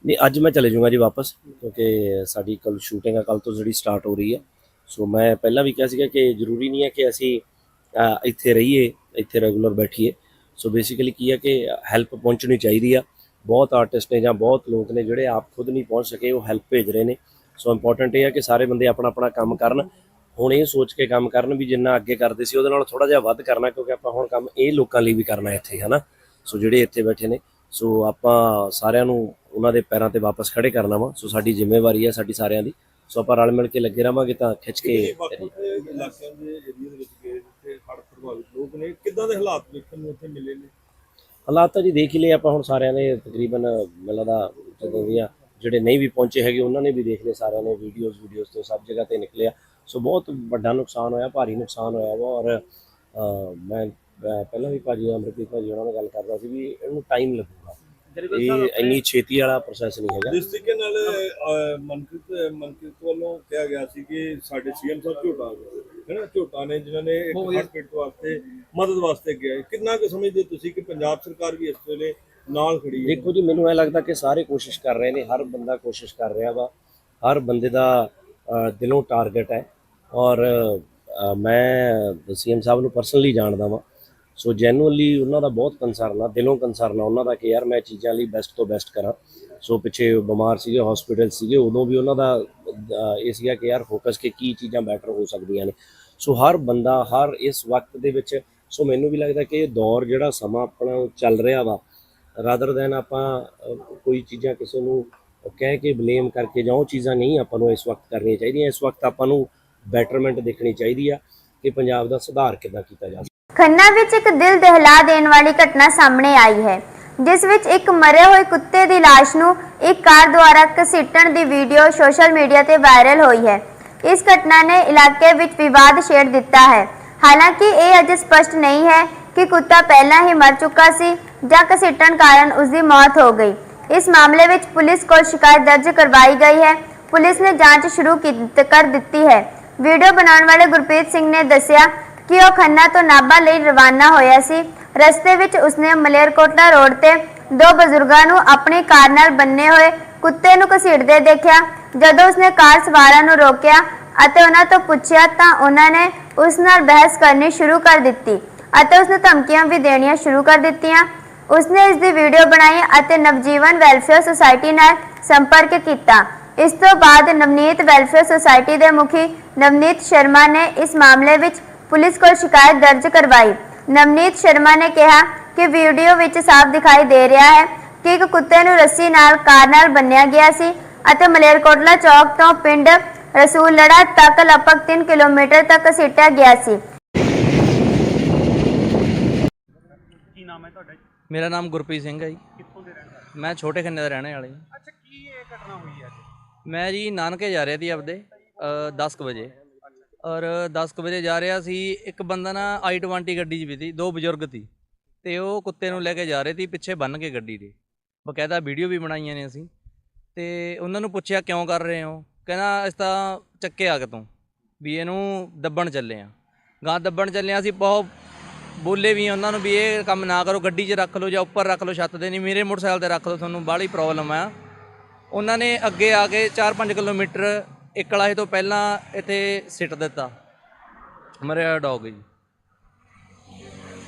ਨਹੀਂ ਅੱਜ ਮੈਂ ਚਲੇ ਜਾਊਂਗਾ ਜੀ ਵਾਪਸ ਕਿਉਂਕਿ ਸਾਡੀ ਕੱਲ ਸ਼ੂਟਿੰਗ ਆ ਕੱਲ ਤੋਂ ਜਿਹੜੀ ਸਟਾਰਟ ਹੋ ਰਹੀ ਹੈ ਸੋ ਮੈਂ ਪਹਿਲਾਂ ਵੀ ਕਿਹਾ ਸੀਗਾ ਕਿ ਜ਼ਰੂਰੀ ਨਹੀਂ ਹੈ ਕਿ ਅਸੀਂ ਇੱਥੇ ਰਹੀਏ ਇੱਥੇ ਰੈਗੂਲਰ ਬੈਠੀਏ। ਸੋ ਬੇਸਿਕਲੀ ਕੀ ਹੈ ਕਿ ਹੈਲਪ ਪਹੁੰਚਣੀ ਚਾਹੀਦੀ ਆ। ਬਹੁਤ ਆਰਟਿਸਟ ਨੇ ਜਾਂ ਬਹੁਤ ਲੋਕ ਨੇ ਜਿਹੜੇ ਆਪ ਖੁਦ ਨਹੀਂ ਪਹੁੰਚ ਸਕੇ ਉਹ ਹੈਲਪ ਭੇਜ ਰਹੇ ਨੇ। ਸੋ ਇੰਪੋਰਟੈਂਟ ਇਹ ਹੈ ਕਿ ਸਾਰੇ ਬੰਦੇ ਆਪਣਾ ਆਪਣਾ ਕੰਮ ਕਰਨ ਹੁਣ ਇਹ ਸੋਚ ਕੇ ਕੰਮ ਕਰਨ ਵੀ ਜਿੰਨਾ ਅੱਗੇ ਕਰਦੇ ਸੀ ਉਹਦੇ ਨਾਲ ਥੋੜਾ ਜਿਹਾ ਵੱਧ ਕਰਨਾ ਕਿਉਂਕਿ ਆਪਾਂ ਹੁਣ ਕੰਮ ਇਹ ਲੋਕਾਂ ਲਈ ਵੀ ਕਰਨਾ ਇੱਥੇ ਹਨਾ? ਸੋ ਜਿਹੜੇ ਇੱਥੇ ਬੈਠੇ ਨੇ ਸੋ ਆਪਾਂ ਸਾਰਿਆਂ ਨੂੰ ਉਹਨਾਂ ਦੇ ਪੈਰਾਂ ਤੇ ਵਾਪਸ ਖੜੇ ਕਰਨਾ ਵਾ। ਸੋ ਸਾਡੀ ਜ਼ਿੰਮੇਵਾਰੀ ਹੈ ਸਾਡੀ ਸਾਰਿਆਂ ਦੀ। ਸੋ ਆਪਾਂ ਰਲ ਮਿਲ ਕੇ ਲੱਗੇ ਰਵਾਂਗੇ ਤਾਂ ਖਿੱਚ ਕੇ ਕਰੀਏ। ਇਲਾਕਿਆਂ ਦੇ ਏਰੀਆ ਦੇ ਵਿੱਚ ਗਏ ਜਿੱਥੇ ਹੜ੍ਹ ਪ੍ਰਭਾਵਿਤ ਲੋਕ ਨੇ ਕਿੱਦਾਂ ਦੇ ਹਾਲਾਤ ਵੇਖਣ ਨੂੰ ਉੱਥੇ ਮਿਲੇ ਨੇ? ਹਾਲਾਤ ਤਾਂ ਜੀ ਦੇਖ ਹੀ ਲਏ ਆਪਾਂ ਹੁਣ ਸਾਰਿਆਂ ਨੇ ਤਕਰੀਬਨ ਮੈਨੂੰ ਲੱਗਦਾ ਜਦੋਂ ਦੀਆਂ ਜਿਹੜੇ ਨਹੀਂ ਵੀ ਪਹੁੰਚੇ ਹੈਗੇ ਉਹਨਾਂ ਨੇ ਵੀ ਦੇਖ ਲਏ ਸਾਰਿਆਂ ਨੇ ਵੀਡੀਓਜ਼ ਵੀਡੀਓਜ਼ ਤੋਂ ਸਭ ਜਗ੍ਹਾ ਤੇ ਨਿਕਲਿਆ ਸੋ ਬਹੁਤ ਵੱਡਾ ਨੁਕਸਾਨ ਹੋਇਆ ਭਾਰੀ ਨੁਕਸਾਨ ਹੋਇਆ ਵਾ ਔਰ ਮੈਂ ਪਹਿਲਾਂ ਵੀ ਭਾਜੀ ਅਮਰਪ੍ਰੀਤ ਭਾਜੀ ਉਹਨਾਂ ਨਾਲ ਗੱਲ ਕਰਦਾ ਸੀ ਵੀ ਇਹਨੂੰ ਟਾਈਮ ਲੱਗੂਗਾ। ਇਹ ਇੰਨੀ ਛੇਤੀ ਵਾਲਾ ਪ੍ਰੋਸੈਸ ਨਹੀਂ ਹੈਗਾ। ਜਿਸ ਤਰੀਕੇ ਨਾਲ ਮਨਕ੍ਰਿਤ ਮਨਕ੍ਰਿਤ ਵੱਲੋਂ ਕਿਹਾ ਗਿਆ ਸੀ ਕਿ ਸਾਡੇ ਸੀਐਮ ਸਾਹਿਬ ਝੋਟਾ ਹੈ ਨਾ ਝੋਟਾ ਨੇ ਜਿਨ੍ਹਾਂ ਨੇ ਇੱਕ ਪੀੜਤ ਵਾਸਤੇ ਮਦਦ ਵਾਸਤੇ ਗਿਆ। ਕਿੰਨਾ ਕੁ ਸਮਝਦੇ ਤੁਸੀਂ ਕਿ ਪੰਜਾਬ ਸਰਕਾਰ ਵੀ ਇਸ ਵੇਲੇ ਨਾਲ ਖੜੀ ਹੈ? ਦੇਖੋ ਜੀ ਮੈਨੂੰ ਇਹ ਲੱਗਦਾ ਕਿ ਸਾਰੇ ਕੋਸ਼ਿਸ਼ ਕਰ ਰਹੇ ਨੇ ਹਰ ਬੰਦਾ ਕੋਸ਼ਿਸ਼ ਕਰ ਰਿਹਾ ਵਾ। ਹਰ ਬੰਦੇ ਦਾ ਦਿਲੋਂ ਟਾਰਗੇਟ ਹੈ। ਔਰ ਅਹ, ਮੈਂ ਸੀਐਮ ਸਾਹਿਬ ਨੂੰ ਪਰਸਨਲੀ ਜਾਣਦਾ ਵਾਂ। ਸੋ ਜੈਨੂਅਲੀ ਉਹਨਾਂ ਦਾ ਬਹੁਤ ਕੰਸਰਨ ਆ ਦਿਲੋਂ ਕੰਸਰਨ ਆ ਉਹਨਾਂ ਦਾ ਕਿ ਯਾਰ ਮੈਂ ਚੀਜ਼ਾਂ ਲਈ ਬੈਸਟ ਤੋਂ ਬੈਸਟ ਕਰਾਂ। ਸੋ ਪਿੱਛੇ ਬਿਮਾਰ ਸੀਗੇ ਹਸਪੀਟਲ ਸੀਗੇ ਉਦੋਂ ਵੀ ਉਹਨਾਂ ਦਾ ਇਹ ਸੀਗਾ ਕਿ ਯਾਰ ਫੋਕਸ ਕਿ ਕੀ ਚੀਜ਼ਾਂ ਬੈਟਰ ਹੋ ਸਕਦੀਆਂ ਨੇ। ਸੋ ਹਰ ਬੰਦਾ ਹਰ ਇਸ ਵਕਤ ਦੇ ਵਿੱਚ ਸੋ ਮੈਨੂੰ ਵੀ ਲੱਗਦਾ ਕਿ ਇਹ ਦੌਰ ਜਿਹੜਾ ਸਮਾਂ ਆਪਣਾ ਚੱਲ ਰਿਹਾ ਵਾ ਰਾਦਰ ਦੈਨ ਆਪਾਂ ਕੋਈ ਚੀਜ਼ਾਂ ਕਿਸੇ ਨੂੰ ਕਹਿ ਕੇ ਬਲੇਮ ਕਰਕੇ ਜਾਂ ਉਹ ਚੀਜ਼ਾਂ ਨਹੀਂ ਆਪਾਂ ਨੂੰ ਇਸ ਵਕਤ ਕਰਨੀਆਂ ਚਾਹੀਦੀਆਂ ਇਸ ਵਕਤ ਆਪਾਂ ਨੂੰ ਬੈਟਰਮੈਂਟ ਦੇਖਣੀ ਚਾਹੀਦੀ ਆ ਕਿ ਪੰਜਾਬ ਦਾ ਸੁਧਾਰ ਕਿੱਦਾਂ ਕੀਤਾ ਜਾ ਖੰਨਾ ਵਿੱਚ ਇੱਕ ਦਿਲ ਦਹਿਲਾ ਦੇਣ ਵਾਲੀ ਘਟਨਾ ਸਾਹਮਣੇ ਆਈ ਹੈ, ਜਿਸ ਵਿੱਚ ਇੱਕ ਮਰੇ ਹੋਏ ਕੁੱਤੇ ਦੀ ਲਾਸ਼ ਨੂੰ ਇੱਕ ਕਾਰ ਦੁਆਰਾ ਘਸੀਟਣ ਦੀ ਵੀਡੀਓ ਸੋਸ਼ਲ ਮੀਡੀਆ ਤੇ ਵਾਇਰਲ ਹੋਈ ਹੈ। ਇਸ ਘਟਨਾ ਨੇ ਇਲਾਕੇ ਵਿੱਚ ਵਿਵਾਦ ਛੇੜ ਦਿੱਤਾ ਹੈ। ਹਾਲਾਂਕਿ ਇਹ ਅਜੇ ਸਪਸ਼ਟ ਨਹੀਂ ਹੈ ਕਿ ਕੁੱਤਾ ਪਹਿਲਾਂ ਹੀ ਮਰ ਚੁੱਕਾ ਸੀ ਜਾਂ ਘਸੀਟਣ ਕਾਰਨ ਉਸ ਦੀ ਮੌਤ ਹੋ ਗਈ। ਇਸ ਮਾਮਲੇ ਵਿੱਚ ਪੁਲਿਸ ਕੋਲ ਸ਼ਿਕਾਇਤ ਦਰਜ ਕਰਵਾਈ ਗਈ ਹੈ। ਪੁਲਿਸ ਨੇ ਜਾਂਚ ਸ਼ੁਰੂ ਕੀ- ਕਰ ਦਿੱਤੀ ਹੈ। ਵੀਡੀਓ ਬਣਾਉਣ ਵਾਲੇ ਗੁਰਪ੍ਰੀਤ ਸਿੰਘ ਨੇ ਦੱਸਿਆ ਕਿ ਉਹ ਖੰਨਾ ਤੋਂ ਨਾਭਾ ਲਈ ਰਵਾਨਾ ਹੋਇਆ ਸੀ। ਰਸਤੇ ਵਿੱਚ ਉਸਨੇ ਮਲੇਰਕੋਟਲਾ ਰੋਡ ਤੇ ਦੋ ਬਜ਼ੁਰਗਾਂ ਨੂੰ ਆਪਣੀ ਕਾਰ ਨਾਲ ਬੰਨੇ ਹੋਏ ਕੁੱਤੇ ਨੂੰ ਘਸੀਟਦੇ ਦੇਖਿਆ। ਜਦੋਂ ਉਸਨੇ ਕਾਰ ਸਵਾਰਾਂ ਨੂੰ ਰੋਕਿਆ ਅਤੇ ਉਹਨਾਂ ਤੋਂ ਪੁੱਛਿਆ ਤਾਂ ਉਹਨਾਂ ਨੇ ਉਸ ਨਾਲ ਬਹਿਸ ਕਰਨੀ ਸ਼ੁਰੂ ਕਰ ਦਿੱਤੀ ਅਤੇ ਉਸਨੂੰ ਧਮਕੀਆਂ ਵੀ ਦੇਣੀਆਂ ਸ਼ੁਰੂ ਕਰ ਦਿੱਤੀਆਂ। ਉਸਨੇ ਇਸ ਦੀ ਵੀਡੀਓ ਬਣਾਈ ਅਤੇ ਨਵਜੀਵਨ ਵੈਲਫੇਅਰ ਸੁਸਾਇਟੀ ਨਾਲ ਸੰਪਰਕ ਕੀਤਾ। ਇਸ ਤੋਂ ਬਾਅਦ ਨਵਨੀਤ ਵੈਲਫੇਅਰ ਸੁਸਾਇਟੀ ਦੇ ਮੁਖੀ ਨਵਨੀਤ ਸ਼ਰਮਾ ਨੇ ਇਸ ਮਾਮਲੇ ਵਿੱਚ ਪੁਲਿਸ ਕੋਲ ਸ਼ਿਕਾਇਤ ਦਰਜ ਕਰਵਾਈ। ਨਵਨੀਤ ਸ਼ਰਮਾ ਨੇ ਕਿਹਾ ਕਿ ਵੀਡੀਓ ਵਿੱਚ ਸਾਫ਼ ਦਿਖਾਈ ਦੇ ਰਿਹਾ ਹੈ ਕਿ ਇੱਕ ਕੁੱਤੇ ਨੂੰ ਰੱਸੀ ਨਾਲ ਕਾਰ ਨਾਲ ਬੰਨਿਆ ਗਿਆ ਸੀ ਅਤੇ ਮਲੇਰਕੋਟਲਾ ਚੌਕ ਤੋਂ ਪਿੰਡ ਰਸੂਲੜਾ ਤੱਕ ਲਗਭਗ 3 ਕਿਲੋਮੀਟਰ ਤੱਕ ਸਿੱਟਿਆ ਗਿਆ ਸੀ। ਮੇਰਾ ਨਾਮ ਗੁਰਪ੍ਰੀਤ ਸਿੰਘ ਹੈ ਜੀ। ਕਿੱਥੋਂ ਦੇ ਰਹਿਣ ਵਾਲੇ? ਮੈਂ ਛੋਟੇ ਖੰਨੇ ਦਾ ਰਹਿਣੇ ਵਾਲਾ ਜੀ। ਅੱਛਾ ਕੀ ਇਹ ਘਟਨਾ ਹੋਈ ਅੱਜ? ਮੈਂ ਜੀ ਨਾਨਕੇ ਜਾ ਰਿਹਾ ਸੀ ਆਪਦੇ। 10 ਕੁ ਵਜੇ। ਔਰ 10 ਕੁ ਵਜੇ ਜਾ ਰਿਹਾ ਸੀ, ਇੱਕ ਬੰਦਾ ਨਾ i20 ਗੱਡੀ 'ਚ ਵੀ ਸੀ, ਦੋ ਬਜ਼ੁਰਗ ਸੀ। ਤੇ ਉਹ ਕੁੱਤੇ ਨੂੰ ਲੈ ਕੇ ਜਾ ਰਹੇ ਸੀ, ਪਿੱਛੇ ਬੰਨ ਕੇ ਗੱਡੀ ਦੇ। ਬਕਾਇਦਾ ਵੀਡੀਓ ਵੀ ਬਣਾਈਆਂ ਨੇ ਅਸੀਂ। ਤੇ ਉਹਨਾਂ ਨੂੰ ਪੁੱਛਿਆ, ਕਿਉਂ ਕਰ ਰਹੇ ਹੋ? ਕਹਿੰਦਾ ਇਸ ਤਾਂ ਚੱਕੇ ਆ ਕੇ ਤੋਂ ਵੀ ਇਹਨੂੰ ਦੱਬਣ ਚੱਲੇ ਆ। ਗਾਂ ਦੱਬਣ ਚੱਲੇ ਆ ਅਸੀਂ ਬਹੁਤ ਬੋਲੇ ਵੀ ਆ ਉਹਨਾਂ ਨੂੰ ਵੀ ਇਹ ਕੰਮ ਨਾ ਕਰੋ, ਗੱਡੀ 'ਚ ਰੱਖ ਲਓ ਜਾਂ ਉੱਪਰ ਰੱਖ ਲਓ, ਛੱਤ ਦੇ ਨਹੀਂ, ਮੇਰੇ ਮੋਟਰਸਾਈਕਲ ਤੇ ਰੱਖ ਲਓ, ਤੁਹਾਨੂੰ ਬਾਹਲੀ ਪ੍ਰੋਬਲਮ ਆ। ਉਹਨਾਂ ਨੇ ਅੱਗੇ ਆ ਕੇ 4-5 ਕਿਲੋਮੀਟਰ ਇਕਲਾਹੇ ਤੋਂ ਪਹਿਲਾਂ ਇੱਥੇ ਸਿੱਟ ਦਿੱਤਾ। ਮਰਿਆ ਡੌਗ ਜੀ।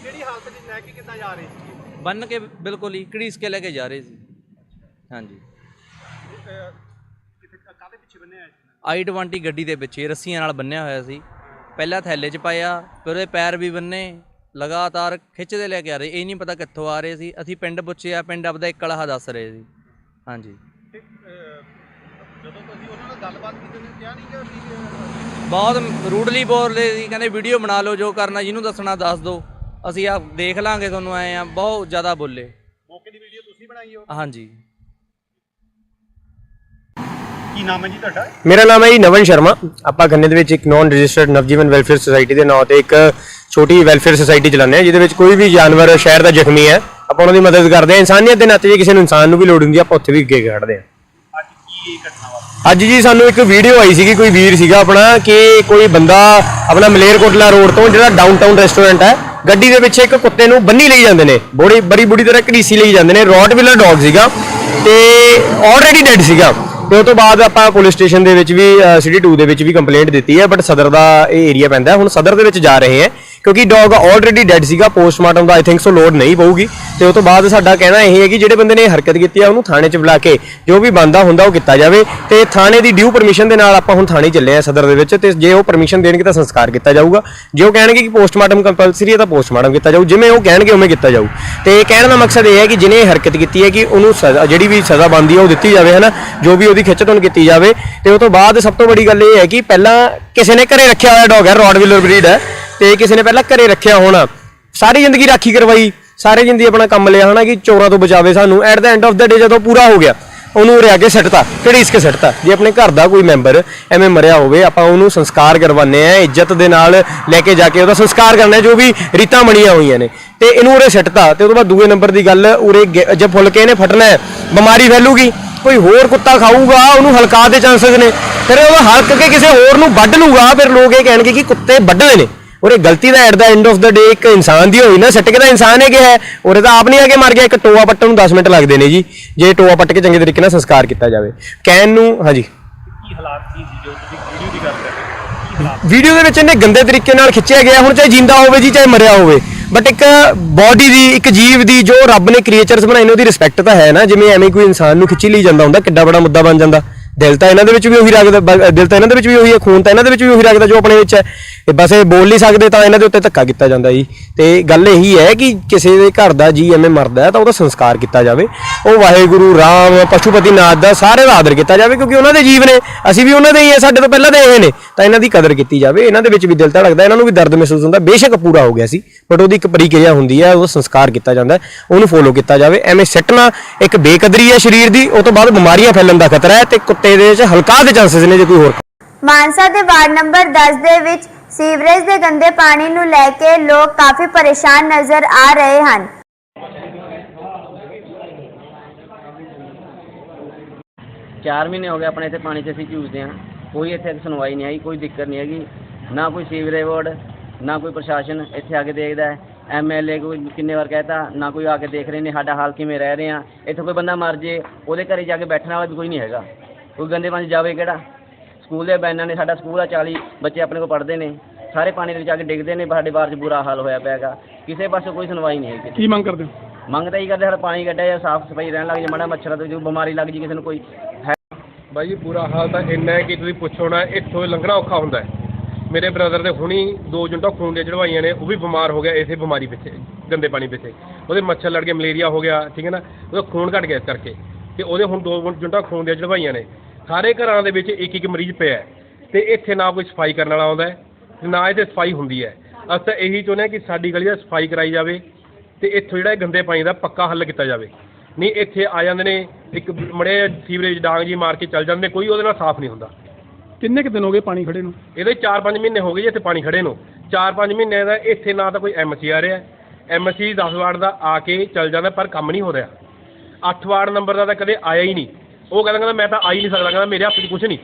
ਕਿਹੜੀ ਹਾਲਤ ਵਿੱਚ ਲੈ ਕੇ ਕਿੱਦਾਂ ਜਾ ਰਹੇ ਸੀ? ਬੰਨ ਕੇ ਬਿਲਕੁਲ ਹੀ ਘੜੀਸ ਕੇ ਲੈ ਕੇ ਜਾ ਰਹੇ ਸੀ। ਹਾਂਜੀ। ਕਿਤੇ ਕਾਦੇ ਪਿੱਛੇ ਬੰਨੇ ਆਏ i20 ਗੱਡੀ ਦੇ ਪਿੱਛੇ ਰੱਸੀਆਂ ਨਾਲ ਬੰਨਿਆ ਹੋਇਆ ਸੀ। ਪਹਿਲਾਂ ਥੈਲੇ 'ਚ ਪਾਇਆ ਫਿਰ ਉਹਦੇ ਪੈਰ ਵੀ ਬੰਨੇ ਲਗਾਤਾਰ ਖਿੱਚਦੇ ਲੈ ਕੇ ਆ ਰਹੇ। ਇਹ ਨਹੀਂ ਪਤਾ ਕਿੱਥੋਂ ਆ ਰਹੇ ਸੀ। ਅਸੀਂ ਪਿੰਡ ਪੁੱਛਿਆ ਪਿੰਡ ਆਪਦਾ ਇਕਲਾਹਾ ਦੱਸ ਰਹੇ ਸੀ। ਹਾਂਜੀ। ਜਦੋਂ ਤੁਸੀਂ ਉਹਨਾਂ ਨਾਲ ਗੱਲਬਾਤ ਕੀਤੀ ਤੁਸੀਂ ਕਿਹਾ ਨਹੀਂ ਕਿ ਅਸੀਂ ਬਹੁਤ ਰੂਡਲੀ ਬੋਲਦੇ ਸੀ ਕਹਿੰਦੇ ਵੀਡੀਓ ਬਣਾ ਲਓ ਜੋ ਕਰਨਾ ਜਿਹਨੂੰ ਦੱਸਣਾ ਦੱਸ ਦਿਓ। ਅਸੀਂ ਆ ਦੇਖ ਲਾਂਗੇ ਤੁਹਾਨੂੰ ਆਏ ਆ ਬਹੁਤ ਜ਼ਿਆਦਾ ਬੋਲੇ। ਮੌਕੇ ਦੀ ਵੀਡੀਓ ਤੁਸੀਂ ਬਣਾਈ ਹੋ? ਹਾਂਜੀ। ਕੀ ਨਾਮ ਹੈ ਜੀ ਤੁਹਾਡਾ? ਮੇਰਾ ਨਾਮ ਹੈ ਜੀ ਨਵਨ ਸ਼ਰਮਾ। ਆਪਾਂ ਖੰਨੇ ਦੇ ਵਿੱਚ ਇੱਕ non registered Navjeevan welfare society ਦੇ ਨਾਂ ਤੇ ਇੱਕ ਛੋਟੀ ਵੈਲਫੇਅਰ ਸੁਸਾਇਟੀ ਚਲਾਉਂਦੇ ਹਾਂ ਜਿਹਦੇ ਵਿੱਚ ਕੋਈ ਵੀ ਜਾਨਵਰ ਸ਼ਹਿਰ ਦਾ ਜ਼ਖਮੀ ਹੈ ਆਪਾਂ ਉਹਨਾਂ ਦੀ ਮਦਦ ਕਰਦੇ ਹਾਂ। ਇਨਸਾਨੀਅਤ ਦੇ ਨਾਤੇ ਜੇ ਕਿਸੇ ਨੂੰ ਇਨਸਾਨ ਨੂੰ ਵੀ ਲੋੜ ਹੁੰਦੀ ਹੈ ਆਪਾਂ ਉੱਥੇ ਵੀ ਅੱਗੇ ਖੜਦੇ ਹਾਂ। ਅੱਜ ਕੀ ਘਟਨਾ ਵਾ ਅੱਜ ਜੀ ਸਾਨੂੰ ਇੱਕ ਵੀਡੀਓ ਆਈ ਸੀਗੀ, ਕੋਈ ਵੀਰ ਸੀਗਾ ਆਪਣਾ, ਕਿ ਕੋਈ ਬੰਦਾ ਆਪਣਾ ਮਲੇਰਕੋਟਲਾ ਰੋਡ ਤੋਂ, ਜਿਹੜਾ ਡਾਊਨਟਾਊਨ ਰੈਸਟੋਰੈਂਟ ਹੈ, ਗੱਡੀ ਦੇ ਵਿੱਚ ਇੱਕ ਕੁੱਤੇ ਨੂੰ ਬੰਨੀ ਲਈ ਜਾਂਦੇ ਨੇ, ਬੋੜੀ, ਬੜੀ ਬੁੜੀ ਤਰ੍ਹਾਂ ਘੜੀਸੀ ਲਈ ਜਾਂਦੇ ਨੇ ਰੋਟਵਿਲਰ ਡੌਗ ਸੀਗਾ, ਤੇ ਆਲਰੇਡੀ ਡੈਡ ਸੀਗਾ। ਤੇ ਉਹ ਤੋਂ ਬਾਅਦ ਆਪਾਂ ਪੁਲਿਸ ਸਟੇਸ਼ਨ ਦੇ ਵਿੱਚ ਵੀ ਸਿਟੀ 2 ਦੇ ਵਿੱਚ ਵੀ ਕੰਪਲੇਂਟ ਦਿੱਤੀ ਹੈ ਬਟ ਸਦਰ ਦਾ ਇਹ ਏਰੀਆ ਪੈਂਦਾ ਹੁਣ ਸਦਰ ਦੇ ਵਿੱਚ ਜਾ ਰਹੇ ਹੈ। ਕਿਉਂਕਿ ਡੌਗ ਆਲਰੇਡੀ ਡੈੱਡ ਸੀਗਾ ਪੋਸਟਮਾਰਟਮ ਦਾ ਆਈ ਥਿੰਕ ਸੋ ਲੋਡ ਨਹੀਂ ਪਊਗੀ। ਤੇ ਉਹ ਤੋਂ ਬਾਅਦ ਸਾਡਾ ਕਹਿਣਾ ਇਹ ਹੈ ਕਿ ਜਿਹੜੇ ਬੰਦੇ ਨੇ ਇਹ ਹਰਕਤ ਕੀਤੀ ਹੈ ਉਹਨੂੰ ਥਾਣੇ 'ਚ ਬੁਲਾ ਕੇ ਜੋ ਵੀ ਬੰਦਾ ਹੁੰਦਾ ਉਹ ਕੀਤਾ ਜਾਵੇ। ਤੇ ਥਾਣੇ ਦੀ ਡਿਊ ਪਰਮਿਸ਼ਨ ਦੇ ਨਾਲ ਆਪਾਂ ਹੁਣ ਥਾਣੇ ਚੱਲੇ ਆ ਸਦਰ ਦੇ ਵਿੱਚ ਤੇ ਜੇ ਉਹ ਪਰਮਿਸ਼ਨ ਦੇਣਗੇ ਤਾਂ ਸੰਸਕਾਰ ਕੀਤਾ ਜਾਊਗਾ। ਜੇ ਉਹ ਕਹਿਣਗੇ ਕਿ ਪੋਸਟਮਾਰਟਮ ਕੰਪਲਸਰੀ ਹੈ ਤਾਂ ਪੋਸਟਮਾਰਟਮ ਕੀਤਾ ਜਾਊ। ਜਿਵੇਂ ਉਹ ਕਹਿਣਗੇ ਉਵੇਂ ਕੀਤਾ ਜਾਊ। ਤੇ ਕਹਿਣ ਦਾ ਮਕਸਦ ਇਹ ਹੈ ਕਿ ਜਿਹਨੇ ਇਹ ਹਰਕਤ ਕੀਤੀ ਹੈ ਕਿ ਉਹਨੂੰ ਸਜ਼ਾ, ਜਿਹੜੀ ਵੀ ਸਜ਼ਾ ਬਣਦੀ ਹੈ ਉਹ ਦਿੱਤੀ ਜਾਵੇ, ਹਨਾ? ਜੋ ਵੀ ਉਹਦੀ ਖਿੱਚਤੁਣ ਕੀਤੀ ਜਾਵੇ। ਤੇ ਉਹ ਤੋਂ ਬਾਅਦ ਸਭ ਤੋਂ ਵੱਡੀ ਗੱਲ ਇਹ ਹੈ ਕਿ ਪਹਿਲਾਂ ਕਿਸੇ ਨੇ ਘਰੇ ਰੱਖਿਆ ਹੋਇਆ ਡੌਗ ਹੈ ਰੋਡਵਿਲਰ ਬਰੀਡ ਹੈ। ਤੇ ਕਿਸੇ ਨੇ ਪਹਿਲਾਂ ਘਰੇ ਰੱਖਿਆ ਹੋਣਾ। ਸਾਰੀ ਜ਼ਿੰਦਗੀ ਰਾਖੀ ਕਰਵਾਈ। ਸਾਰੀ ਜ਼ਿੰਦਗੀ ਆਪਣਾ ਕੰਮ ਲਿਆ ਹੋਣਾ ਕਿ ਚੋਰਾਂ ਤੋਂ ਬਚਾਵੇ ਸਾਨੂੰ। At the end of the day ਜਦੋਂ ਪੂਰਾ ਹੋ ਗਿਆ, ਉਹਨੂੰ ਉਰੇ ਆ ਕੇ ਸੱਟਤਾ। ਘੜੀਸ ਕੇ ਸੱਟਤਾ? ਜੇ ਆਪਣੇ ਘਰ ਦਾ ਕੋਈ ਮੈਂਬਰ ਐਵੇਂ ਮਰਿਆ ਹੋਵੇ, ਆਪਾਂ ਉਹਨੂੰ ਸੰਸਕਾਰ ਕਰਵਾਉਂਦੇ ਆ ਇੱਜ਼ਤ ਦੇ ਨਾਲ ਲੈ ਕੇ ਜਾ ਕੇ ਉਹਦਾ ਸੰਸਕਾਰ ਕਰਨਾ ਜੋ ਵੀ ਰੀਤਾਂ ਬਣੀਆਂ ਹੋਈਆਂ ਨੇ। ਤੇ ਇਹਨੂੰ ਉਰੇ ਸੱਟਤਾ ਤੇ ਉਹ ਤੋਂ ਬਾਅਦ ਦੂਏ ਨੰਬਰ ਦੀ ਗੱਲ, ਉਰੇ ਗੇ- ਜੇ ਫੁੱਲ ਕੇ ਇਹਨੇ ਫਟਣਾ ਹੈ, ਬਿਮਾਰੀ ਫੈਲੂਗੀ। ਕੋਈ ਹੋਰ ਕੁੱਤਾ ਖਾਊਗਾ, ਉਹਨੂੰ ਹਲਕਾ ਦੇ ਚਾਂਸਸ ਨੇ। ਫਿਰ ਉਹ ਹਲਕ ਕੇ ਕਿਸੇ ਹੋਰ ਨੂੰ ਵੱਢ ਲੂਗਾ। ਫਿਰ ਲੋਕ ਇਹ ਕਹਿਣਗੇ ਕਿ ਕੁੱਤੇ ਵੱਢਦੇ ਨੇ। ਉਰੇ ਗਲਤੀ ਦਾ at the end of the day ਇੱਕ ਇਨਸਾਨ ਦੀ ਹੋਈ ਨਾ ਸੱਟ ਕੇ ਤਾਂ ਇਨਸਾਨ ਹੀ ਹੈ ਉਰੇ ਤਾਂ ਆਪ ਨਹੀਂ ਆ ਕੇ ਮਰ ਗਿਆ ਇੱਕ ਟੋਆ ਪੱਟਣ ਨੂੰ 10 ਮਿੰਟ ਲੱਗਦੇ ਨੇ ਜੀ ਜੇ ਟੋਆ ਪੱਟ ਕੇ ਚੰਗੇ ਤਰੀਕੇ ਨਾਲ ਸੰਸਕਾਰ ਕੀਤਾ ਜਾਵੇ ਕਹਿਣ ਨੂੰ ਹਾਂਜੀ ਕੀ ਹਾਲਾਤ ਕੀ ਸੀ ਜੋ ਤੁਸੀਂ ਵੀਡੀਓ ਦੀ ਗੱਲ ਕਰ ਰਹੇ ਕੀ ਵੀਡੀਓ ਦੇ ਵਿੱਚ ਇਹਨੇ ਗੰਦੇ ਤਰੀਕੇ ਨਾਲ ਖਿੱਚਿਆ ਗਿਆ ਹੁਣ ਚਾਹੇ ਜਿੰਦਾ ਹੋਵੇ ਜੀ ਚਾਹੇ ਮਰਿਆ ਹੋਵੇ ਬਟ ਇੱਕ ਬਾਡੀ ਦੀ ਇੱਕ ਜੀਵ ਦੀ ਜੋ ਰੱਬ ਨੇ ਕ੍ਰੀਏਚਰਸ ਬਣਾਏ ਨੇ ਉਹਦੀ ਰਿਸਪੈਕਟ ਤਾਂ ਹੈ ਨਾ ਜਿਵੇਂ ਐਵੇਂ ਕੋਈ ਇਨਸਾਨ ਨੂੰ ਖਿੱਚੀ ਲਈ ਜਾਂਦਾ ਹੁੰਦਾ ਕਿੱਡਾ ਬੜਾ ਮੁੱਦਾ ਬਣ ਜਾਂਦਾ। ਦਿਲ ਤਾਂ ਇਹਨਾਂ ਦੇ ਵਿੱਚ ਵੀ ਉਹੀ ਰੱਖਦਾ ਬ- ਦਿਲ ਤਾਂ ਇਹਨਾਂ ਦੇ ਵਿੱਚ ਵੀ ਉਹੀ ਹੈ ਖੂਨ ਤਾਂ ਇਹਨਾਂ ਦੇ ਵਿੱਚ ਵੀ ਉਹੀ ਰੱਖਦਾ ਜੋ ਆਪਣੇ ਵਿੱਚ ਹੈ। ਇਹ ਬਸ ਇਹ ਬੋਲ ਨਹੀਂ ਸਕਦੇ ਤਾਂ ਇਹਨਾਂ ਦੇ ਉੱਤੇ ਧੱਕਾ ਕੀਤਾ ਜਾਂਦਾ ਜੀ। ਤੇ ਗੱਲ ਇਹੀ ਹੈ ਕਿ ਕਿਸੇ ਦੇ ਘਰ ਦਾ ਜੀ ਐਵੇਂ ਮਰਦਾ ਹੈ ਤਾਂ ਉਹਦਾ ਸੰਸਕਾਰ ਕੀਤਾ ਜਾਵੇ। ਉਹ ਵਾਹਿਗੁਰੂ ਰਾਮ ਪਸ਼ੂਪਤੀ ਨਾਥ ਦਾ ਸਾਰੇ ਦਾ ਆਦਰ ਕੀਤਾ ਜਾਵੇ ਕਿਉਂਕਿ ਉਹਨਾਂ ਦੇ ਜੀਵ ਨੇ ਅਸੀਂ ਵੀ ਉਹਨਾਂ ਦੇ ਹੀ ਹੈ ਸਾਡੇ ਤੋਂ ਪਹਿਲਾਂ ਦੇ ਇਹ ਨੇ। ਤਾਂ ਇਹਨਾਂ ਦੀ ਕਦਰ ਕੀਤੀ ਜਾਵੇ ਇਹਨਾਂ ਦੇ ਵਿੱਚ ਵੀ ਦਿਲ ਤਾਂ ਲੱਗਦਾ ਇਹਨਾਂ ਨੂੰ ਵੀ ਦਰਦ ਮਹਿਸੂਸ ਹੁੰਦਾ ਬੇਸ਼ੱਕ ਪੂਰਾ ਹੋ ਗਿਆ ਸੀ ਬਟ ਉਹਦੀ ਇੱਕ ਪ੍ਰਕਿਰਿਆ ਹੁੰਦੀ ਹੈ ਉਹਦਾ ਸੰਸਕਾਰ ਕੀਤਾ ਜਾਂਦਾ ਹੈ, ਉਹਨੂੰ ਫੋਲੋ ਕੀਤਾ ਜਾਵੇ। ਐਵੇਂ ਸਿੱਟਣਾ ਇੱਕ ਬੇਕਦਰੀ ਹੈ ਸਰੀਰ ਦੀ ਉਹ ਤੋਂ ਬਾਅਦ ਬਿਮਾਰੀਆਂ ਫੈਲਣ ਦਾ ਖਤਰਾ ਹੈ ਤੇ ਕੁੱਤੇ ਦੇ ਵਿੱਚ ਹਲਕਾ ਦੇ ਚਾਂਸਸ ਨੇ ਜੇ ਕੋਈ ਹੋਰ ਮਾਨਸਾ ਦੇ ਵਾਰਡ ਨੰਬਰ 10 ਦੇ ਵਿੱਚ ਸੀਵਰੇਜ ਦੇ ਗੰਦੇ ਪਾਣੀ ਨੂੰ ਲੈ ਕੇ ਲੋਕ ਕਾਫੀ ਪਰੇਸ਼ਾਨ ਨਜ਼ਰ ਆ ਰਹੇ ਹਨ। ਚਾਰ ਮਹੀਨੇ ਹੋ ਗਏ ਆਪਣੇ ਇੱਥੇ ਪਾਣੀ 'ਚ ਅਸੀਂ ਝੂਝਦੇ ਹਾਂ। ਕੋਈ ਇੱਥੇ ਸੁਣਵਾਈ ਨਹੀਂ ਆਈ ਕੋਈ ਦਿੱਕਤ ਨਹੀਂ ਹੈਗੀ। ਨਾ ਕੋਈ ਸੀਵਰੇਜ ਬੋਰਡ ਨਾ ਕੋਈ ਪ੍ਰਸ਼ਾਸਨ ਇੱਥੇ ਆ ਕੇ ਦੇਖਦਾ ਹੈ। ਐਮਐਲਏ ਕੋਈ ਕਿੰਨੇ ਵਾਰ ਕਹਿਤਾ ਨਾ ਕੋਈ ਆ ਕੇ ਦੇਖ ਰਹੇ ਨੇ ਸਾਡਾ ਹਾਲ ਕਿਵੇਂ ਰਹਿ ਰਹੇ ਆ। ਇੱਥੇ ਕੋਈ ਬੰਦਾ ਮਰ ਜੇ ਉਹਦੇ ਘਰੇ ਜਾ ਕੇ ਬੈਠਣ ਵਾਲਾ ਵੀ ਕੋਈ ਨਹੀਂ ਹੈਗਾ। ਕੋਈ ਗੰਦੇ ਪਾਣੀ 'ਚ ਜਾਵੇ ਕਿਹੜਾ? ਸਕੂਲ ਦੇ ਬੈਨਾਂ ਨੇ ਸਾਡਾ ਸਕੂਲ ਆ 40 ਬੱਚੇ ਆਪਣੇ ਕੋਲ ਪੜ੍ਹਦੇ ਨੇ। ਸਾਰੇ ਪਾਣੀ ਦੇ ਵਿੱਚ ਆ ਕੇ ਡਿੱਗਦੇ ਨੇ ਸਾਡੇ ਬਾਹਰ 'ਚ ਬੁਰਾ ਹਾਲ ਹੋਇਆ ਪਿਆ ਹੈਗਾ। ਕਿਸੇ ਪਾਸੇ ਕੋਈ ਸੁਣਵਾਈ ਨਹੀਂ ਹੈਗੀ। ਕੀ ਮੰਗ ਕਰਦੇ ਹੋ? ਮੰਗ ਤਾਂ ਇਹੀ ਕਰਦੇ ਸਾਡਾ ਪਾਣੀ ਕੱਢਿਆ ਜਾਂ ਸਾਫ਼ ਸਫ਼ਾਈ ਰਹਿਣ ਲੱਗ ਜੇ ਮਾੜਾ ਮੱਛਰਾਂ ਤੋਂ ਜੋ ਬਿਮਾਰੀ ਲੱਗ ਜੀ ਕਿਸੇ ਨੂੰ ਕੋਈ ਹੈ ਬਾਈ ਜੀ ਬੁਰਾ ਹਾਲ ਤਾਂ ਇੰਨਾ ਹੈ ਕਿ ਤੁਸੀਂ ਪੁੱਛੋ ਨਾ ਇੱਥੋਂ ਲੰਘਣਾ ਔਖਾ ਹੁੰਦਾ ਹੈ। ਮੇਰੇ ਬ੍ਰਦਰ ਦੇ ਹੁਣੀ ਦੋ ਜੁੰਟਾ ਖੂਨ ਦੀਆਂ ਚੜਵਾਈਆਂ ਨੇ ਉਹ ਵੀ ਬਿਮਾਰ ਹੋ ਗਿਆ ਇਸੇ ਬਿਮਾਰੀ ਪਿੱਛੇ ਗੰਦੇ ਪਾਣੀ ਪਿੱਛੇ। ਉਹਦੇ ਮੱਛਰ ਲੜ ਕੇ ਮਲੇਰੀਆ ਹੋ ਗਿਆ ਠੀਕ ਹੈ ਨਾ? ਉਹਦਾ ਖੂਨ ਘਟ ਗਿਆ ਇਸ ਕਰਕੇ। ਤੇ ਉਹਦੇ ਹੁਣ ਦੋ ਜੁੰਟਾ ਖੂਨ ਦੀਆਂ ਚੜਵਾਈਆਂ ਨੇ। ਸਾਰੇ ਘਰਾਂ ਦੇ ਵਿੱਚ ਇੱਕ ਇੱਕ ਮਰੀਜ਼ ਪਿਆ ਹੈ ਤੇ ਇੱਥੇ ਨਾ ਕੋਈ ਸਫ਼ਾਈ ਕਰਨ ਵਾਲਾ ਆਉਂਦਾ ਹੈ ਤੇ ਨਾ ਇੱਥੇ ਸਫ਼ਾਈ ਹੁੰਦੀ ਹੈ। ਅਸੀਂ ਤਾਂ ਇਹੀ ਚਾਹੁੰਦੇ ਹਾਂ ਕਿ ਸਾਡੀ ਗਲੀ ਦਾ ਸਫ਼ਾਈ ਕਰਾਈ ਜਾਵੇ ਤੇ ਇੱਥੋਂ ਜਿਹੜਾ ਇਹ ਗੰਦੇ ਪਾਣੀ ਦਾ ਪੱਕਾ ਹੱਲ ਕੀਤਾ ਜਾਵੇ। ਨਹੀਂ ਇੱਥੇ ਆ ਜਾਂਦੇ ਨੇ ਇੱਕ ਮੜੇ ਸੀਵਰੇਜ ਡਾਂਗ ਜੀ ਮਾਰ ਕੇ ਚੱਲ ਜਾਂਦੇ ਕੋਈ ਉਹਦੇ ਨਾਲ ਸਾਫ਼ ਨਹੀਂ ਹੁੰਦਾ। ਕਿੰਨੇ ਕੁ ਦਿਨ ਹੋ ਗਏ ਪਾਣੀ ਖੜੇ ਨੂੰ? ਇਹਦੇ 4-5 ਮਹੀਨੇ ਹੋ ਗਏ ਜੀ ਇੱਥੇ ਪਾਣੀ ਖੜੇ ਨੂੰ। 4-5 ਮਹੀਨੇ ਦਾ ਇੱਥੇ ਨਾ ਤਾਂ ਕੋਈ ਐਮਸੀ ਆ ਰਿਹਾ। ਐਮਸੀ 10 ਵਾਰਡ ਦਾ ਆ ਕੇ ਚੱਲ ਜਾਂਦਾ ਪਰ ਕੰਮ ਨਹੀਂ ਹੋ ਰਿਹਾ। 8 ਵਾਰਡ ਨੰਬਰ ਦਾ ਤਾਂ ਕਦੇ ਆਇਆ ਹੀ ਨਹੀਂ। ਉਹ ਕਹਿੰਦਾ ਕਹਿੰਦਾ ਮੈਂ ਤਾਂ ਆ ਹੀ ਨਹੀਂ ਸਕਦਾ ਕਹਿੰਦਾ ਮੇਰੇ ਹੱਥ 'ਚ ਕੁਝ ਨਹੀਂ।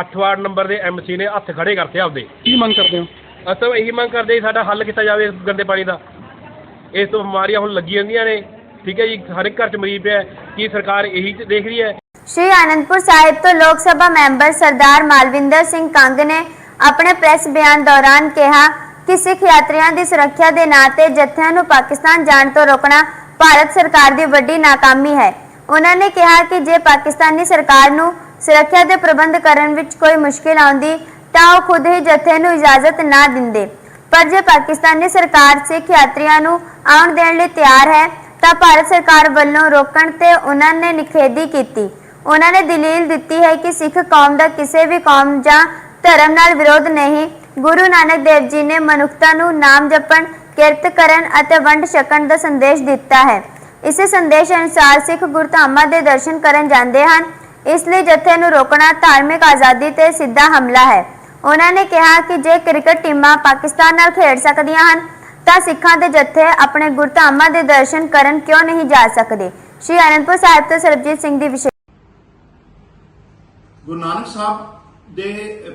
8 ਵਾਰਡ ਨੰਬਰ ਦੇ ਐਮਸੀ ਨੇ ਹੱਥ ਖੜੇ ਕਰਤੇ ਆਪਦੇ। ਕੀ ਮੰਗ ਕਰਦੇ ਹੋ? ਅਸੀਂ ਤਾਂ ਇਹੀ ਮੰਗ ਕਰਦੇ ਜੀ ਸਾਡਾ ਹੱਲ ਕੀਤਾ ਜਾਵੇ ਇਸ ਗੰਦੇ ਪਾਣੀ ਦਾ। ਇਸ ਤੋਂ ਬਿਮਾਰੀਆਂ ਹੁਣ ਲੱਗੀ ਜਾਂਦੀਆਂ ਨੇ। ਠੀਕ ਹੈ ਜੀ ਹਰ ਇੱਕ ਘਰ 'ਚ ਮਰੀਜ਼ ਪਿਆ ਹੈ। ਕੀ ਸਰਕਾਰ ਇਹੀ ਦੇਖ ਰਹੀ ਹੈ। ਸ਼੍ਰੀ ਆਨੰਦਪੁਰ ਸਾਹਿਬ ਤੋਂ ਲੋਕ ਸਭਾ ਮੈਂਬਰ ਸਰਦਾਰ ਮਾਲਵਿੰਦਰ ਸਿੰਘ ਕੰਗ ਨੇ ਆਪਣੇ ਪ੍ਰੈਸ ਬਿਆਨ ਦੌਰਾਨ ਕਿਹਾ ਕਿ ਸਿੱਖ ਯਾਤਰੀਆਂ ਦੀ ਸੁਰੱਖਿਆ ਦੇ ਨਾਂ ਤੇ ਜੱਥਿਆਂ ਨੂੰ ਪਾਕਿਸਤਾਨ ਜਾਣ ਤੋਂ ਰੋਕਣਾ ਭਾਰਤ ਸਰਕਾਰ ਦੀ ਵੱਡੀ ਨਾਕਾਮੀ ਹੈ। ਉਹਨਾਂ ਨੇ ਕਿਹਾ ਕਿ ਜੇ ਪਾਕਿਸਤਾਨੀ ਸਰਕਾਰ ਨੂੰ ਸੁਰੱਖਿਆ ਦੇ ਪ੍ਰਬੰਧ ਕਰਨ ਵਿੱਚ ਕੋਈ ਮੁਸ਼ਕਿਲ ਆਉਂਦੀ, ਤਾਂ ਉਹ ਖੁਦ ਹੀ ਜਥੇ ਨੂੰ ਇਜਾਜ਼ਤ ਨਾ ਦਿੰਦੇ। ਪਰ ਜੇ ਪਾਕਿਸਤਾਨੀ ਸਰਕਾਰ ਸਿੱਖ ਯਾਤਰੀਆਂ ਨੂੰ ਆਉਣ ਦੇਣ ਲਈ ਤਿਆਰ ਹੈ, ਤਾਂ ਭਾਰਤ ਸਰਕਾਰ ਵੱਲੋਂ ਰੋਕਣ ਤੇ ਉਹਨਾਂ ਨੇ ਨਿਖੇਧੀ ਕੀਤੀ। ਉਹਨਾਂ ਨੇ ਦਲੀਲ ਦਿੱਤੀ ਹੈ ਕਿ ਸਿੱਖ ਕੌਮ ਦਾ ਕਿਸੇ ਵੀ ਕੌਮ ਜਾਂ ਧਰਮ ਨਾਲ ਵਿਰੋਧ ਨਹੀਂ, ਗੁਰੂ ਨਾਨਕ ਦੇਵ ਜੀ ਨੇ ਮਨੁੱਖਤਾ ਨੂੰ ਨਾਮ ਜਪਣ, ਕਿਰਤ ਕਰਨ ਅਤੇ ਵੰਡ ਛਕਣ ਦਾ ਸੰਦੇਸ਼ ਦਿੱਤਾ ਹੈ। ਇਸੇ ਸੰਦੇਸ਼ ਅਨੁਸਾਰ ਸਿੱਖ ਗੁਰਧਾਮਾਂ ਦੇ ਦਰਸ਼ਨ ਕਰਨ ਜਾਂਦੇ ਹਨ। ਇਸ ਲਈ ਜਥੇ ਨੂੰ ਰੋਕਣਾ ਧਾਰਮਿਕ ਆਜ਼ਾਦੀ ਤੇ ਸਿੱਧਾ ਹਮਲਾ ਹੈ। ਉਹਨਾਂ ਨੇ ਕਿਹਾ ਕਿ ਜੇ ਕ੍ਰਿਕਟ ਟੀਮਾਂ ਪਾਕਿਸਤਾਨ ਨਾਲ ਖੇਡ ਸਕਦੀਆਂ ਹਨ, ਤਾਂ ਸਿੱਖਾਂ ਦੇ ਜਥੇ ਆਪਣੇ ਗੁਰਧਾਮਾਂ ਦੇ ਦਰਸ਼ਨ ਕਰਨ ਕਿਉਂ ਨਹੀਂ ਜਾ ਸਕਦੇ? ਸ਼੍ਰੀ ਅਨੰਦਪੁਰ ਸਾਹਿਬ ਤੋਂ ਸਰਬਜੀਤ ਸਿੰਘ ਦੀ ਵਿਸ਼ੇਸ਼ ਗੁਰੂ ਨਾਨਕ ਸਾਹਿਬ ਦੇ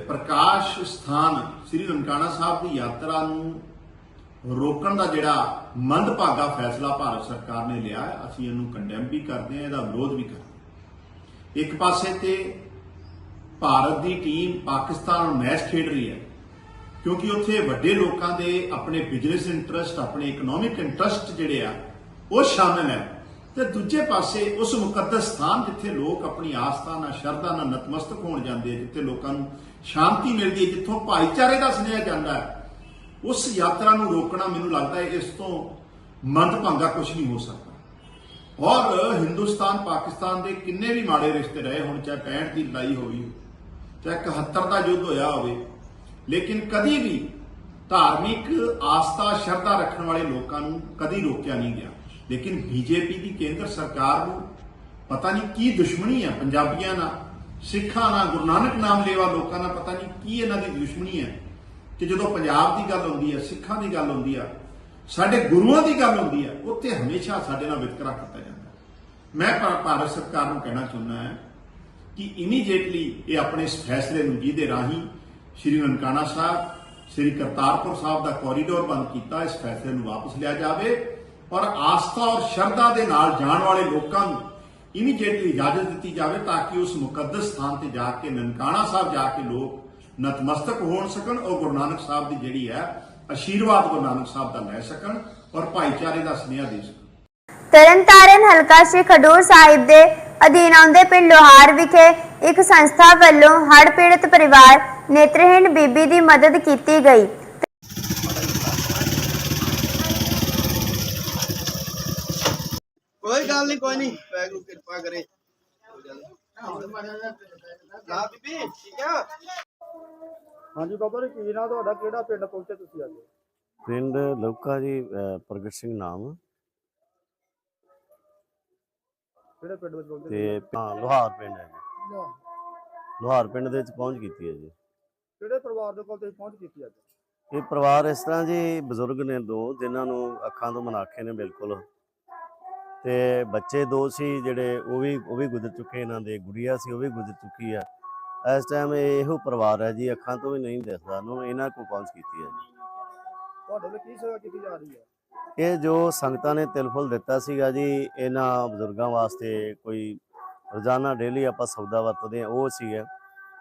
ਪ੍ਰਕਾਸ਼ ਸਥਾਨ ਸ੍ਰੀ ਨਨਕਾਣਾ ਸਾਹਿਬ ਦੀ ਯਾਤਰਾ ਨੂੰ ਰੋਕਣ ਦਾ ਜਿਹੜਾ ਮੰਦਭਾਗਾ ਫੈਸਲਾ ਭਾਰਤ ਸਰਕਾਰ ਨੇ ਲਿਆ ਹੈ, ਅਸੀਂ ਇਹਨੂੰ ਕੰਡੈਮ ਵੀ ਕਰਦੇ ਹਾਂ ਇਹਦਾ ਵਿਰੋਧ ਵੀ ਕਰਦੇ ਇੱਕ ਪਾਸੇ ਤੇ ਭਾਰਤ ਦੀ ਟੀਮ ਪਾਕਿਸਤਾਨ ਮੈਚ ਖੇਡ ਰਹੀ ਹੈ ਕਿਉਂਕਿ ਉੱਥੇ ਵੱਡੇ ਲੋਕਾਂ ਦੇ ਆਪਣੇ ਬਿਜ਼ਨਸ ਇੰਟਰਸਟ ਆਪਣੇ ਇਕਨੋਮਿਕ ਇੰਟਰਸਟ ਜਿਹੜੇ ਆ ਉਹ ਸ਼ਾਮਿਲ ਹੈ। ਤੇ ਦੂਜੇ ਪਾਸੇ ਉਸ ਮੁਕੱਦਸ ਸਥਾਨ ਜਿੱਥੇ ਲੋਕ ਆਪਣੀ ਆਸਥਾ ਨਾਲ ਸ਼ਰਧਾ ਨਾਲ ਨਤਮਸਤਕ ਹੋਣ ਜਾਂਦੇ ਜਿੱਥੇ ਲੋਕਾਂ ਨੂੰ ਸ਼ਾਂਤੀ ਮਿਲਦੀ ਹੈ ਜਿੱਥੋਂ ਭਾਈਚਾਰੇ ਦਾ ਸੁਨੇਹਾ ਜਾਂਦਾ ਹੈ ਉਸ ਯਾਤਰਾ ਨੂੰ ਰੋਕਣਾ ਮੈਨੂੰ ਲੱਗਦਾ ਹੈ, ਇਸ ਤੋਂ ਮੰਦਭਾਗਾ ਕੁਝ ਨਹੀਂ ਹੋ ਸਕਦਾ। ਔਰ ਹਿੰਦੁਸਤਾਨ, ਪਾਕਿਸਤਾਨ ਦੇ ਕਿੰਨੇ ਵੀ ਮਾੜੇ ਰਿਸ਼ਤੇ ਰਹੇ ਹੁਣ, ਚਾਹੇ 65 ਦੀ ਲੜਾਈ ਹੋਈ ਚਾਹੇ 71 ਦਾ ਯੁੱਧ ਹੋਇਆ ਹੋਵੇ, ਲੇਕਿਨ ਕਦੀ ਵੀ ਧਾਰਮਿਕ ਆਸਥਾ, ਸ਼ਰਧਾ ਰੱਖਣ ਵਾਲੇ ਲੋਕਾਂ ਨੂੰ ਕਦੀ ਰੋਕਿਆ ਨਹੀਂ ਗਿਆ। ਲੇਕਿਨ ਬੀਜੇਪੀ ਦੀ ਕੇਂਦਰ ਸਰਕਾਰ ਨੂੰ ਪਤਾ ਨਹੀਂ ਕੀ ਦੁਸ਼ਮਣੀ ਹੈ, ਪੰਜਾਬੀਆਂ ਨਾਲ, ਸਿੱਖਾਂ ਨਾਲ, ਗੁਰੂ ਨਾਨਕ ਨਾਮ ਲੇਵਾ ਲੋਕਾਂ ਨਾਲ ਪਤਾ ਨਹੀਂ ਕੀ ਇਹਨਾਂ ਦੀ ਦੁਸ਼ਮਣੀ ਹੈ। ਕਿ ਜਦੋਂ ਪੰਜਾਬ ਦੀ ਗੱਲ ਆਉਂਦੀ ਹੈ ਸਿੱਖਾਂ ਦੀ ਗੱਲ ਆਉਂਦੀ ਆ, ਸਾਡੇ ਗੁਰੂਆਂ ਦੀ ਗੱਲ ਆਉਂਦੀ ਆ, ਉੱਥੇ ਹਮੇਸ਼ਾ ਸਾਡੇ ਨਾਲ ਵਿਤਕਰਾ ਕੀਤਾ ਜਾਂਦਾ। ਮੈਂ ਭਾ- ਭਾਰਤ ਸਰਕਾਰ ਨੂੰ ਕਹਿਣਾ ਚਾਹੁੰਦਾ ਹਾਂ ਕਿ ਇਮੀਡੀਏਟਲੀ ਇਹ ਆਪਣੇ ਇਸ ਫੈਸਲੇ ਨੂੰ ਜਿਹਦੇ ਰਾਹੀਂ ਸ਼੍ਰੀ ਨਨਕਾਣਾ ਸਾਹਿਬ, ਸ਼੍ਰੀ ਕਰਤਾਰਪੁਰ ਸਾਹਿਬ ਦਾ ਕੋਰੀਡੋਰ ਬੰਦ ਕੀਤਾ, ਇਸ ਫੈਸਲੇ ਨੂੰ ਵਾਪਸ ਲਿਆ ਜਾਵੇ ਔਰ ਆਸਥਾ ਔਰ ਸ਼ਰਧਾ ਦੇ ਨਾਲ ਜਾਣ ਵਾਲੇ ਲੋਕਾਂ ਨੂੰ ਇਮੀਡੀਏਟਲੀ ਇਜਾਜ਼ਤ ਦਿੱਤੀ ਜਾਵੇ ਤਾਂ ਕਿ ਉਸ ਮੁਕੱਦਸ ਸਥਾਨ ਤੇ ਜਾ ਕੇ, ਨਨਕਾਣਾ ਸਾਹਿਬ ਜਾ ਕੇ ਲੋਕ ਨਤਮਸਤਕ ਹੋਣ ਸਕਣ ਔਰ ਗੁਰੂ ਨਾਨਕ ਸਾਹਿਬ ਦੀ ਜਿਹੜੀ ਹੈ ਆਸ਼ੀਰਵਾਦ ਗੁਰੂ ਨਾਨਕ ਸਾਹਿਬ ਦਾ ਲੈ ਸਕਣ ਔਰ ਭਾਈਚਾਰੇ ਦਾ ਸੁਨੇਹਾ ਦੇ ਸਕਣ। ਤਰਨਤਾਰਨ ਹਲਕਾ ਸ਼੍ਰੀ ਖਡੂਰ ਸਾਹਿਬ ਦੇ ਅਧੀਨ ਆਉਂਦੇ ਪਿੰਡ ਲੋਹਾਰ ਵਿਖੇ ਇੱਕ ਸੰਸਥਾ ਵੱਲੋਂ ਹੜ੍ਹ ਪੀੜਤ ਪਰਿਵਾਰ ਨੇਤਰਹੀਣ ਬੀਬੀ ਦੀ ਮਦਦ ਕੀਤੀ ਗਈ। ਕੋਈ ਗੱਲ ਨਹੀਂ ਕੋਈ ਨਹੀਂ। ਵਾਹਿਗੁਰੂ ਕਿਰਪਾ ਕਰੇ। ਨਾ ਬੀਬੀ ਠੀਕ ਆ? ਹਾਂਜੀ ਬਾਬਾ ਜੀ ਕੀ ਨਾਮ ਤੁਹਾਡਾ? ਕਿਹੜਾ ਪਿੰਡ ਪਹੁੰਚੇ ਤੁਸੀਂ ਅੱਜ? ਪਿੰਡ ਲੌਕਾ ਜੀ ਅਹ ਪ੍ਰਗਟ ਸਿੰਘ ਨਾਮ। ਕਿਹੜੇ ਪਿੰਡ ਵਿੱਚ ਪਹੁੰਚੇ ਤੇ ਹਾਂ ਲੋਹਾਰ ਪਿੰਡ ਹੈ ਜੀ। ਲੋਹਾਰ ਪਿੰਡ ਦੇ ਵਿੱਚ ਪਹੁੰਚ ਕੀਤੀ ਹੈ ਜੀ। ਕਿਹੜੇ ਪਰਿਵਾਰ ਦੇ ਕੋਲ ਤੁਸੀਂ ਪਹੁੰਚ ਕੀਤੀ ਅੱਜ? ਇਹ ਪਰਿਵਾਰ ਇਸ ਤਰ੍ਹਾਂ ਜੀ ਬਜ਼ੁਰਗ ਨੇ ਦੋ ਜਿਨ੍ਹਾਂ ਨੂੰ ਅੱਖਾਂ ਤੋਂ ਮਨਾਖੇ ਨੇ ਬਿਲਕੁਲ। ਤੇ ਬੱਚੇ ਦੋ ਸੀ ਜਿਹੜੇ ਉਹ ਵੀ ਉਹ ਵੀ ਗੁਜ਼ਰ ਚੁੱਕੇ ਇਹਨਾਂ ਦੇ ਗੁੜੀਆ ਸੀ ਉਹ ਵੀ ਗੁਜ਼ਰ ਚੁੱਕੀ ਆ। ਇਸ ਟਾਈਮ ਇਹੋ ਪਰਿਵਾਰ ਹੈ ਜੀ ਅੱਖਾਂ ਤੋਂ ਵੀ ਨਹੀਂ ਦਿਸਦਾ ਨੂੰ ਇਹਨਾਂ ਕੋਲ ਪਹੁੰਚ ਕੀਤੀ ਹੈ ਜੀ। ਤੁਹਾਡੇ ਲਈ ਕੀ ਸੇਵਾ ਕੀਤੀ ਜਾ ਰਹੀ ਹੈ? ਇਹ ਜੋ ਸੰਗਤਾਂ ਨੇ ਤਿਲਫੁਲ ਦਿੱਤਾ ਸੀਗਾ ਜੀ ਇਹਨਾਂ ਬਜ਼ੁਰਗਾਂ ਵਾਸਤੇ ਕੋਈ ਰੋਜ਼ਾਨਾ ਡੇਲੀ ਆਪਾਂ ਸੌਦਾ ਵਰਤਦੇ ਆ ਉਹ ਸੀਗਾ।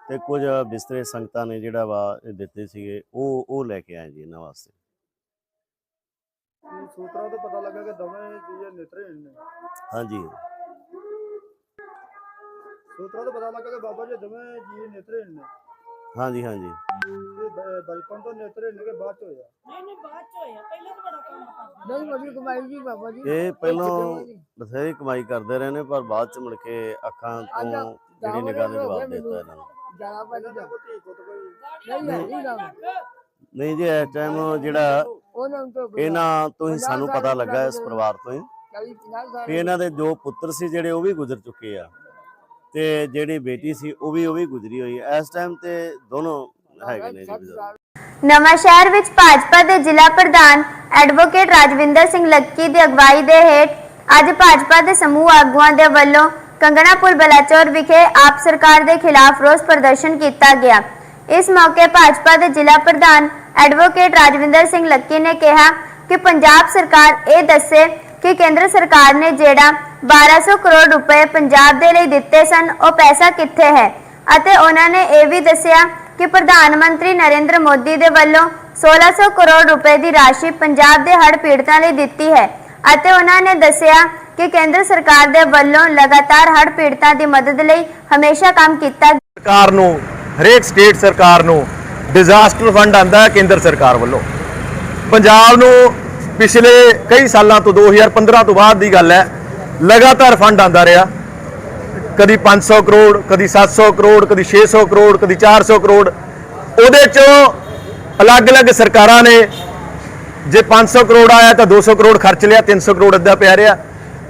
ਤੇ ਕੁਝ ਬਿਸਤਰੇ ਸੰਗਤਾਂ ਨੇ ਜਿਹੜਾ ਵਾ ਇਹ ਦਿੱਤੇ ਸੀਗੇ ਉਹ ਉਹ ਲੈ ਕੇ ਆਏ ਜੀ ਇਹਨਾਂ ਵਾਸਤੇ। ਕੀ ਸੂਤਰਾਂ ਤੋਂ ਪਤਾ ਲੱਗਾ ਕਿ ਦੋਵੇਂ ਜੀ ਨੇਤਰਹੀਣ ਨੇ। ਹਾਂਜੀ। ਸੂਤਰਾਂ ਤੋਂ ਪਤਾ ਲੱਗਾ ਕਿ ਬਾਬਾ ਜੀ ਦੋਵੇਂ ਜੀ ਨੇਤਰਹੀਣ ਨੇ। ਹਾਂਜੀ ਹਾਂਜੀ। ਇਹ ਬ- ਬਚਪਨ ਤੋਂ ਨੇਤਰਹੀਣ ਨੇ ਕਿ ਬਾਅਦ ਚ ਹੋਇਆ? ਇਹ ਪਹਿਲਾਂ ਬਥੇਰੀ ਕਮਾਈ ਕਰਦੇ ਰਹੇ ਨੇ ਪਰ ਬਾਅਦ ਚ ਮੁੜ ਕੇ ਅੱਖਾਂ ਤੋਂ ਜਿਹੜੀ ਨਿਗਾਹ ਨੇ ਜਵਾਬ ਦੇ ਦਿੱਤਾ ਇਹਨਾਂ ਨੂੰ। ਇਹਨਾਂ ਦਾ ਕੋਈ ਧੀ ਪੁੱਤ ਕੋਈ ਨਹੀਂ। ਜੀ ਇਸ ਟਾਈਮ ਜਿਹੜਾ ਇਹਨਾਂ ਤੋਂ ਹੀ ਸਾਨੂੰ ਪਤਾ ਲੱਗਾ ਇਸ ਪਰਿਵਾਰ ਤੋਂ ਹੀ। ਵੀ ਇਹਨਾਂ ਦੇ ਜੋ ਪੁੱਤਰ ਸੀ ਜਿਹੜੇ ਉਹ ਵੀ ਗੁਜ਼ਰ ਚੁੱਕੇ ਆ। ਤੇ ਜਿਹੜੀ ਬੇਟੀ ਸੀ, ਉਹ ਵੀ ਉਹ ਵੀ ਗੁਜ਼ਰੀ ਹੋਈ ਹੈ। ਇਸ ਟਾਈਮ ਤੇ ਦੋਨੋਂ ਹੈਗੇ ਨੇ ਜੀ ਬਜ਼ੁਰਗ। ਨਵਾਂ ਸ਼ਹਿਰ ਵਿੱਚ ਭਾਜਪਾ ਦੇ ਜ਼ਿਲ੍ਹਾ ਪ੍ਰਧਾਨ ਐਡਵੋਕੇਟ ਰਾਜਵਿੰਦਰ ਸਿੰਘ ਲੱਕੀ ਦੀ ਅਗਵਾਈ ਦੇ ਹੇਠ ਅੱਜ ਭਾਜਪਾ ਦੇ ਸਮੂਹ ਆਗੂਆਂ ਦੇ ਵੱਲੋਂ ਕੰਗਣਾ ਪੁਲ ਬਲਾਚੌਰ ਵਿਖੇ ਆਪ ਸਰਕਾਰ ਦੇ ਖਿਲਾਫ ਰੋਸ ਪ੍ਰਦਰਸ਼ਨ ਕੀਤਾ ਗਿਆ। ਇਸ ਮੌਕੇ ਭਾਜਪਾ ਦੇ ਜ਼ਿਲ੍ਹਾ ਪ੍ਰਧਾਨ ਐਡਵੋਕੇਟ ਰਾਜਵਿੰਦਰ ਸਿੰਘ ਲੱਕੀ ਨੇ ਕਿਹਾ ਕਿ ਪੰਜਾਬ ਸਰਕਾਰ ਇਹ ਦੱਸੇ ਕਿ ਕੇਂਦਰ ਸਰਕਾਰ ਨੇ ਜਿਹੜਾ 1200 ਕਰੋੜ ਰੁਪਏ ਪੰਜਾਬ ਦੇ ਲਈ ਦਿੱਤੇ ਸਨ, ਉਹ ਪੈਸਾ ਕਿੱਥੇ ਹੈ? ਅਤੇ ਉਹਨਾਂ ਨੇ ਇਹ ਵੀ ਦੱਸਿਆ ਕਿ ਪ੍ਰਧਾਨ ਮੰਤਰੀ ਨਰਿੰਦਰ ਮੋਦੀ ਦੇ ਵੱਲੋਂ 1600 ਕਰੋੜ ਰੁਪਏ ਦੀ ਰਾਸ਼ੀ ਪੰਜਾਬ ਦੇ ਹੜ੍ਹ ਪੀੜਤਾਂ ਲਈ ਦਿੱਤੀ ਹੈ ਅਤੇ ਉਹਨਾਂ ਨੇ ਦੱਸਿਆ ਕਿ ਕੇਂਦਰ ਸਰਕਾਰ ਦੇ ਵੱਲੋਂ ਲਗਾਤਾਰ ਹੜ੍ਹ ਪੀੜਤਾਂ ਦੀ ਮਦਦ ਲਈ ਹਮੇਸ਼ਾ ਕੰਮ ਕੀਤਾ ਸਰਕਾਰ ਨੂੰ, ਹਰੇਕ ਸਟੇਟ ਸਰਕਾਰ ਨੂੰ ਡਿਜ਼ਾਸਟਰ ਫੰਡ ਆਂਦਾ ਹੈ ਕੇਂਦਰ ਸਰਕਾਰ ਵੱਲੋਂ। ਪੰਜਾਬ ਨੂੰ ਪਿਛਲੇ ਕਈ ਸਾਲਾਂ ਤੋਂ 2015 ਤੋਂ ਬਾਅਦ ਦੀ ਗੱਲ ਹੈ ਲਗਾਤਾਰ ਫੰਡ ਆਂਦਾ ਰਿਹਾ। ਕਦੀ 500 ਕਰੋੜ, ਕਦੀ 700 ਕਰੋੜ, ਕਦੀ 600 ਕਰੋੜ, ਕਦੀ 400 ਕਰੋੜ। ਉਹਦੇ ਚੋਂ ਅਲੱਗ-ਅਲੱਗ ਸਰਕਾਰਾਂ ਨੇ, ਜੇ 500 ਕਰੋੜ ਆਇਆ ਤਾਂ 200 ਕਰੋੜ ਖਰਚ ਲਿਆ 300 ਕਰੋੜ ਅੱਧਾ ਪਿਆ ਰਿਹਾ।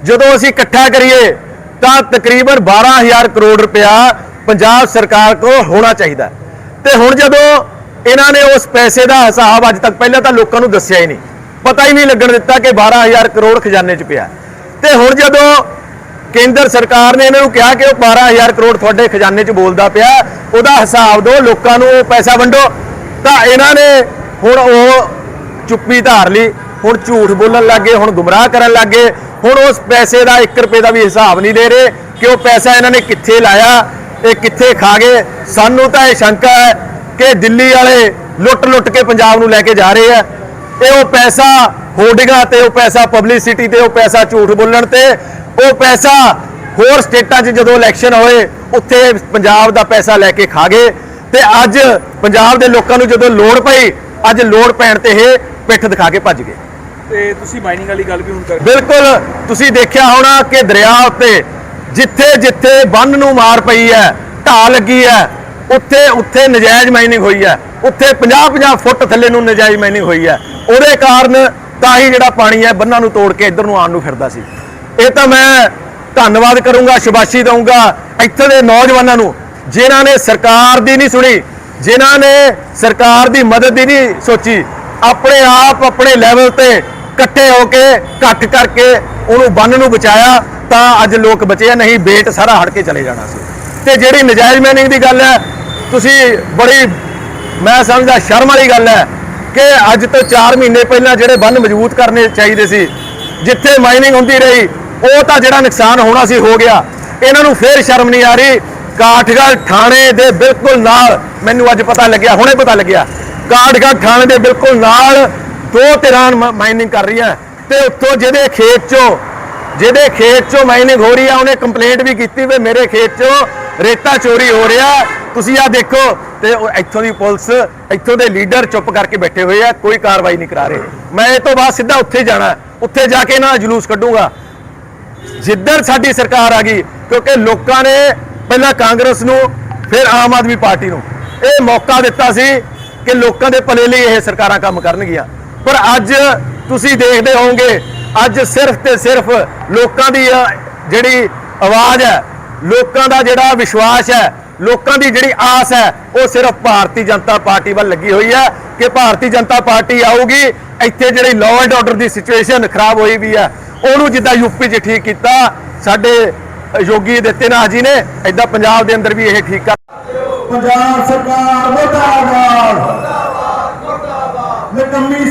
ਜਦੋਂ ਅਸੀਂ ਇਕੱਠਾ ਕਰੀਏ, ਤਾਂ ਤਕਰੀਬਨ 12000 ਕਰੋੜ ਰੁਪਇਆ ਪੰਜਾਬ ਸਰਕਾਰ ਕੋਲ ਹੋਣਾ ਚਾਹੀਦਾ। ਹੈ। ਤੇ ਹੁਣ ਜਦੋਂ ਇਹਨਾਂ ਨੇ ਉਸ ਪੈਸੇ ਦਾ ਹਿਸਾਬ ਅੱਜ ਤੱਕ ਪਹਿਲਾਂ ਤਾਂ ਲੋਕਾਂ ਨੂੰ ਦੱਸਿਆ ਹੀ ਨਹੀਂ। ਪਤਾ ਹੀ ਨਹੀਂ ਲੱਗਣ ਦਿੱਤਾ ਕਿ 12000 ਕਰੋੜ ਖਜ਼ਾਨੇ 'ਚ ਪਿਆ। ਤੇ ਹੁਣ ਜਦੋਂ ਕੇਂਦਰ ਸਰਕਾਰ ਨੇ ਇਹਨਾਂ ਨੂੰ ਕਿਹਾ ਕਿ ਉਹ 12000 ਕਰੋੜ ਤੁਹਾਡੇ ਖਜ਼ਾਨੇ 'ਚ ਬੋਲਦਾ ਪਿਆ, ਉਹਦਾ ਹਿਸਾਬ ਦਿਓ, ਲੋਕਾਂ ਨੂੰ ਉਹ ਪੈਸਾ ਵੰਡੋ। ਤਾਂ ਇਹਨਾਂ ਨੇ ਹੁਣ ਉਹ ਚੁੱਪੀ ਧਾਰ ਲਈ, ਹੁਣ ਝੂਠ ਬੋਲਣ ਲੱਗੇ, ਹੁਣ ਗੁੰਮਰਾਹ ਕਰਨ ਲੱਗੇ, ਹੁਣ ਉਸ ਪੈਸੇ ਦਾ 1 ਰੁਪਏ ਦਾ ਵੀ ਹਿਸਾਬ ਨਹੀਂ ਦੇ ਰਹੇ ਕਿ ਉਹ ਪੈਸਾ ਇਹਨਾਂ ਨੇ ਕਿੱਥੇ ਲਾਇਆ, ਇਹ ਕਿੱਥੇ ਖਾ ਗਏ। ਸਾਨੂੰ ਤਾਂ ਇਹ ਸ਼ੰਕਾ ਹੈ ਕਿ ਦਿੱਲੀ ਵਾਲੇ ਲੁੱਟ-ਲੁੱਟ ਕੇ ਪੰਜਾਬ ਨੂੰ ਲੈ ਕੇ ਜਾ ਰਹੇ ਆ। ਇਹ ਉਹ ਪੈਸਾ ਹੋਰਡਿੰਗਾਂ ਤੇ ਉਹ ਪੈਸਾ ਪਬਲਿਸਿਟੀ ਤੇ ਉਹ ਪੈਸਾ ਝੂਠ ਬੋਲਣ ਤੇ ਉਹ ਪੈਸਾ ਹੋਰ ਸਟੇਟਾਂ 'ਚ ਜਦੋਂ ਇਲੈਕਸ਼ਨ ਹੋਏ ਉੱਥੇ ਪੰਜਾਬ ਦਾ ਪੈਸਾ ਲੈ ਕੇ ਖਾ ਗਏ ਤੇ ਅੱਜ ਪੰਜਾਬ ਦੇ ਲੋਕਾਂ ਨੂੰ ਜਦੋਂ ਲੋੜ ਪਈ ਅੱਜ ਲੋੜ ਪੈਣ ਤੇ ਇਹ ਪਿੱਠ ਦਿਖਾ ਕੇ ਭੱਜ ਗਏ। ਤੇ ਤੁਸੀਂ ਮਾਈਨਿੰਗ ਵਾਲੀ ਗੱਲ ਵੀ ਹੁਣ ਕਰ ਬਿਲਕੁਲ ਤੁਸੀਂ ਦੇਖਿਆ ਹੋਣਾ ਕਿ ਦਰਿਆ ਉੱਤੇ ਜਿੱਥੇ ਜਿੱਥੇ ਬੰਨ ਨੂੰ ਮਾਰ ਪਈ ਹੈ ਢਾਹ ਲੱਗੀ ਹੈ ਉੱਥੇ ਉੱਥੇ ਨਜਾਇਜ਼ ਮਾਈਨਿੰਗ ਹੋਈ ਹੈ। ਉੱਥੇ 50 50 ਫੁੱਟ ਥੱਲੇ ਨੂੰ ਨਜਾਇਜ਼ ਮਾਈਨਿੰਗ ਹੋਈ ਹੈ। ਉਹਦੇ ਕਾਰਨ ਤਾਂ ਹੀ ਜਿਹੜਾ ਪਾਣੀ ਹੈ ਬੰਨਾਂ ਨੂੰ ਤੋੜ ਕੇ ਇੱਧਰ ਨੂੰ ਆਉਣ ਨੂੰ ਫਿਰਦਾ ਸੀ। ਇਹ ਤਾਂ ਮੈਂ ਧੰਨਵਾਦ ਕਰੂੰਗਾ ਸ਼ੁਭਾਸ਼ੀ ਦਊਂਗਾ ਇੱਥੇ ਦੇ ਨੌਜਵਾਨਾਂ ਨੂੰ, ਜਿਨ੍ਹਾਂ ਨੇ ਸਰਕਾਰ ਦੀ ਨਹੀਂ ਸੁਣੀ, ਜਿਨ੍ਹਾਂ ਨੇ ਸਰਕਾਰ ਦੀ ਮਦਦ ਦੀ ਨਹੀਂ ਸੋਚੀ। ਆਪਣੇ ਆਪ ਆਪਣੇ ਲੈਵਲ ਤੇ ਇਕੱਠੇ ਹੋ ਕੇ ਇਕੱਠ ਕਰਕੇ ਉਹਨੂੰ ਬੰਨ ਨੂੰ ਬਚਾਇਆ ਤਾਂ ਅੱਜ ਲੋਕ ਬਚੇ ਨਹੀਂ ਬੇਟ ਸਾਰਾ ਹੜ ਕੇ ਚਲੇ ਜਾਣਾ ਸੀ। ਤੇ ਜਿਹੜੀ ਨਜਾਇਜ਼ ਮੈਨਿੰਗ ਦੀ ਗੱਲ ਹੈ, ਤੁਸੀਂ ਬੜੀ ਮੈਂ ਸਮਝਦਾ ਸ਼ਰਮ ਵਾਲੀ ਗੱਲ ਹੈ ਕਿ ਅੱਜ ਤੋਂ 4 ਮਹੀਨੇ ਪਹਿਲਾਂ ਜਿਹੜੇ ਬੰਨ ਮਜ਼ਬੂਤ ਕਰਨੇ ਚਾਹੀਦੇ ਸੀ, ਜਿੱਥੇ ਮਾਈਨਿੰਗ ਹੁੰਦੀ ਰਹੀ, ਉਹ ਤਾਂ ਜਿਹੜਾ ਨੁਕਸਾਨ ਹੋਣਾ ਸੀ, ਹੋ ਗਿਆ। ਇਹਨਾਂ ਨੂੰ ਫੇਰ ਸ਼ਰਮ ਨਹੀਂ ਆ ਰਹੀ। ਕਾਠਗੜ੍ਹ ਥਾਣੇ ਦੇ ਬਿਲਕੁਲ ਨਾਲ, ਮੈਨੂੰ ਅੱਜ ਪਤਾ ਲੱਗਿਆ, ਹੁਣੇ ਪਤਾ ਲੱਗਿਆ। ਕਾਠਗੜ੍ਹ ਥਾਣੇ ਦੇ ਬਿਲਕੁਲ ਨਾਲ ਦੋ ਧਿਰਾਂ ਮਾਈਨਿੰਗ ਕਰ ਰਹੀਆਂ। ਤੇ ਉੱਥੋਂ ਜਿਹਦੇ ਖੇਤ ਚੋਂ, ਜਿਹਦੇ ਖੇਤ ਚੋਂ ਮਾਈਨਿੰਗ ਹੋ ਰਹੀ ਆ, ਉਹਨੇ ਕੰਪਲੇਂਟ ਵੀ ਕੀਤੀ ਵੀ ਮੇਰੇ ਖੇਤ ਚੋਂ ਰੇਤਾ ਚੋਰੀ ਹੋ ਰਿਹਾ। ਤੁਸੀਂ ਆ ਦੇਖੋ ਤੇ ਉਹ ਇੱਥੋਂ ਦੀ ਪੁਲਿਸ ਇੱਥੋਂ ਦੇ ਲੀਡਰ ਚੁੱਪ ਕਰਕੇ ਬੈਠੇ ਹੋਏ ਆ, ਕੋਈ ਕਾਰਵਾਈ ਨਹੀਂ ਕਰਾ ਰਹੇ। ਮੈਂ ਇਹ ਤੋਂ ਬਾਅਦ ਸਿੱਧਾ ਉੱਥੇ ਜਾਣਾ, ਉੱਥੇ ਜਾ ਕੇ ਨਾ ਜਲੂਸ ਕੱਢੂਗਾ। ਜਿੱਧਰ ਸਾਡੀ ਸਰਕਾਰ ਆ ਗਈ, ਕਿਉਂਕਿ ਲੋਕਾਂ ਨੇ ਪਹਿਲਾਂ ਕਾਂਗਰਸ ਨੂੰ, ਫਿਰ ਆਮ ਆਦਮੀ ਪਾਰਟੀ ਨੂੰ ਇਹ ਮੌਕਾ ਦਿੱਤਾ ਸੀ ਕਿ ਲੋਕਾਂ ਦੇ ਭਲੇ ਲਈ ਇਹ ਸਰਕਾਰਾਂ ਕੰਮ ਕਰਨਗੀਆਂ। ਪਰ ਅੱਜ ਤੁਸੀਂ ਦੇਖਦੇ ਹੋਵੋਗੇ, ਅੱਜ ਸਿਰਫ ਤੇ ਸਿਰਫ ਲੋਕਾਂ ਦੀ ਜਿਹੜੀ ਆਵਾਜ਼ ਹੈ, ਲੋਕਾਂ ਦਾ ਜਿਹੜਾ ਵਿਸ਼ਵਾਸ ਹੈ ਲੋਕਾਂ ਦੀ ਜਿਹੜੀ ਆਸ ਹੈ, ਉਹ ਸਿਰਫ ਭਾਰਤੀ ਜਨਤਾ ਪਾਰਟੀ ਵੱਲ ਲੱਗੀ ਹੋਈ ਹੈ ਕਿ ਭਾਰਤੀ ਜਨਤਾ ਪਾਰਟੀ ਆਊਗੀ, ਇੱਥੇ ਜਿਹੜੀ ਲਾਅ ਐਂਡ ਆਰਡਰ ਦੀ ਸਿਚੁਏਸ਼ਨ ਖਰਾਬ ਹੋਈ ਵੀ ਹੈ। ਉਹਨੂੰ ਜਿੱਦਾਂ ਯੂਪੀ 'ਚ ਠੀਕ ਕੀਤਾ, ਸਾਡੇ ਯੋਗੀ ਦਿੱਤੇਨਾਥ ਜੀ ਨੇ ਇਦਾਂ ਪੰਜਾਬ ਦੇ ਅੰਦਰ ਵੀ ਇਹ ਠੀਕ ਕਰ ਪੰਜਾਬ ਸਰਕਾਰ ਮੁਰਦਾਬਾਦ। ਨਿਕੰਮੀ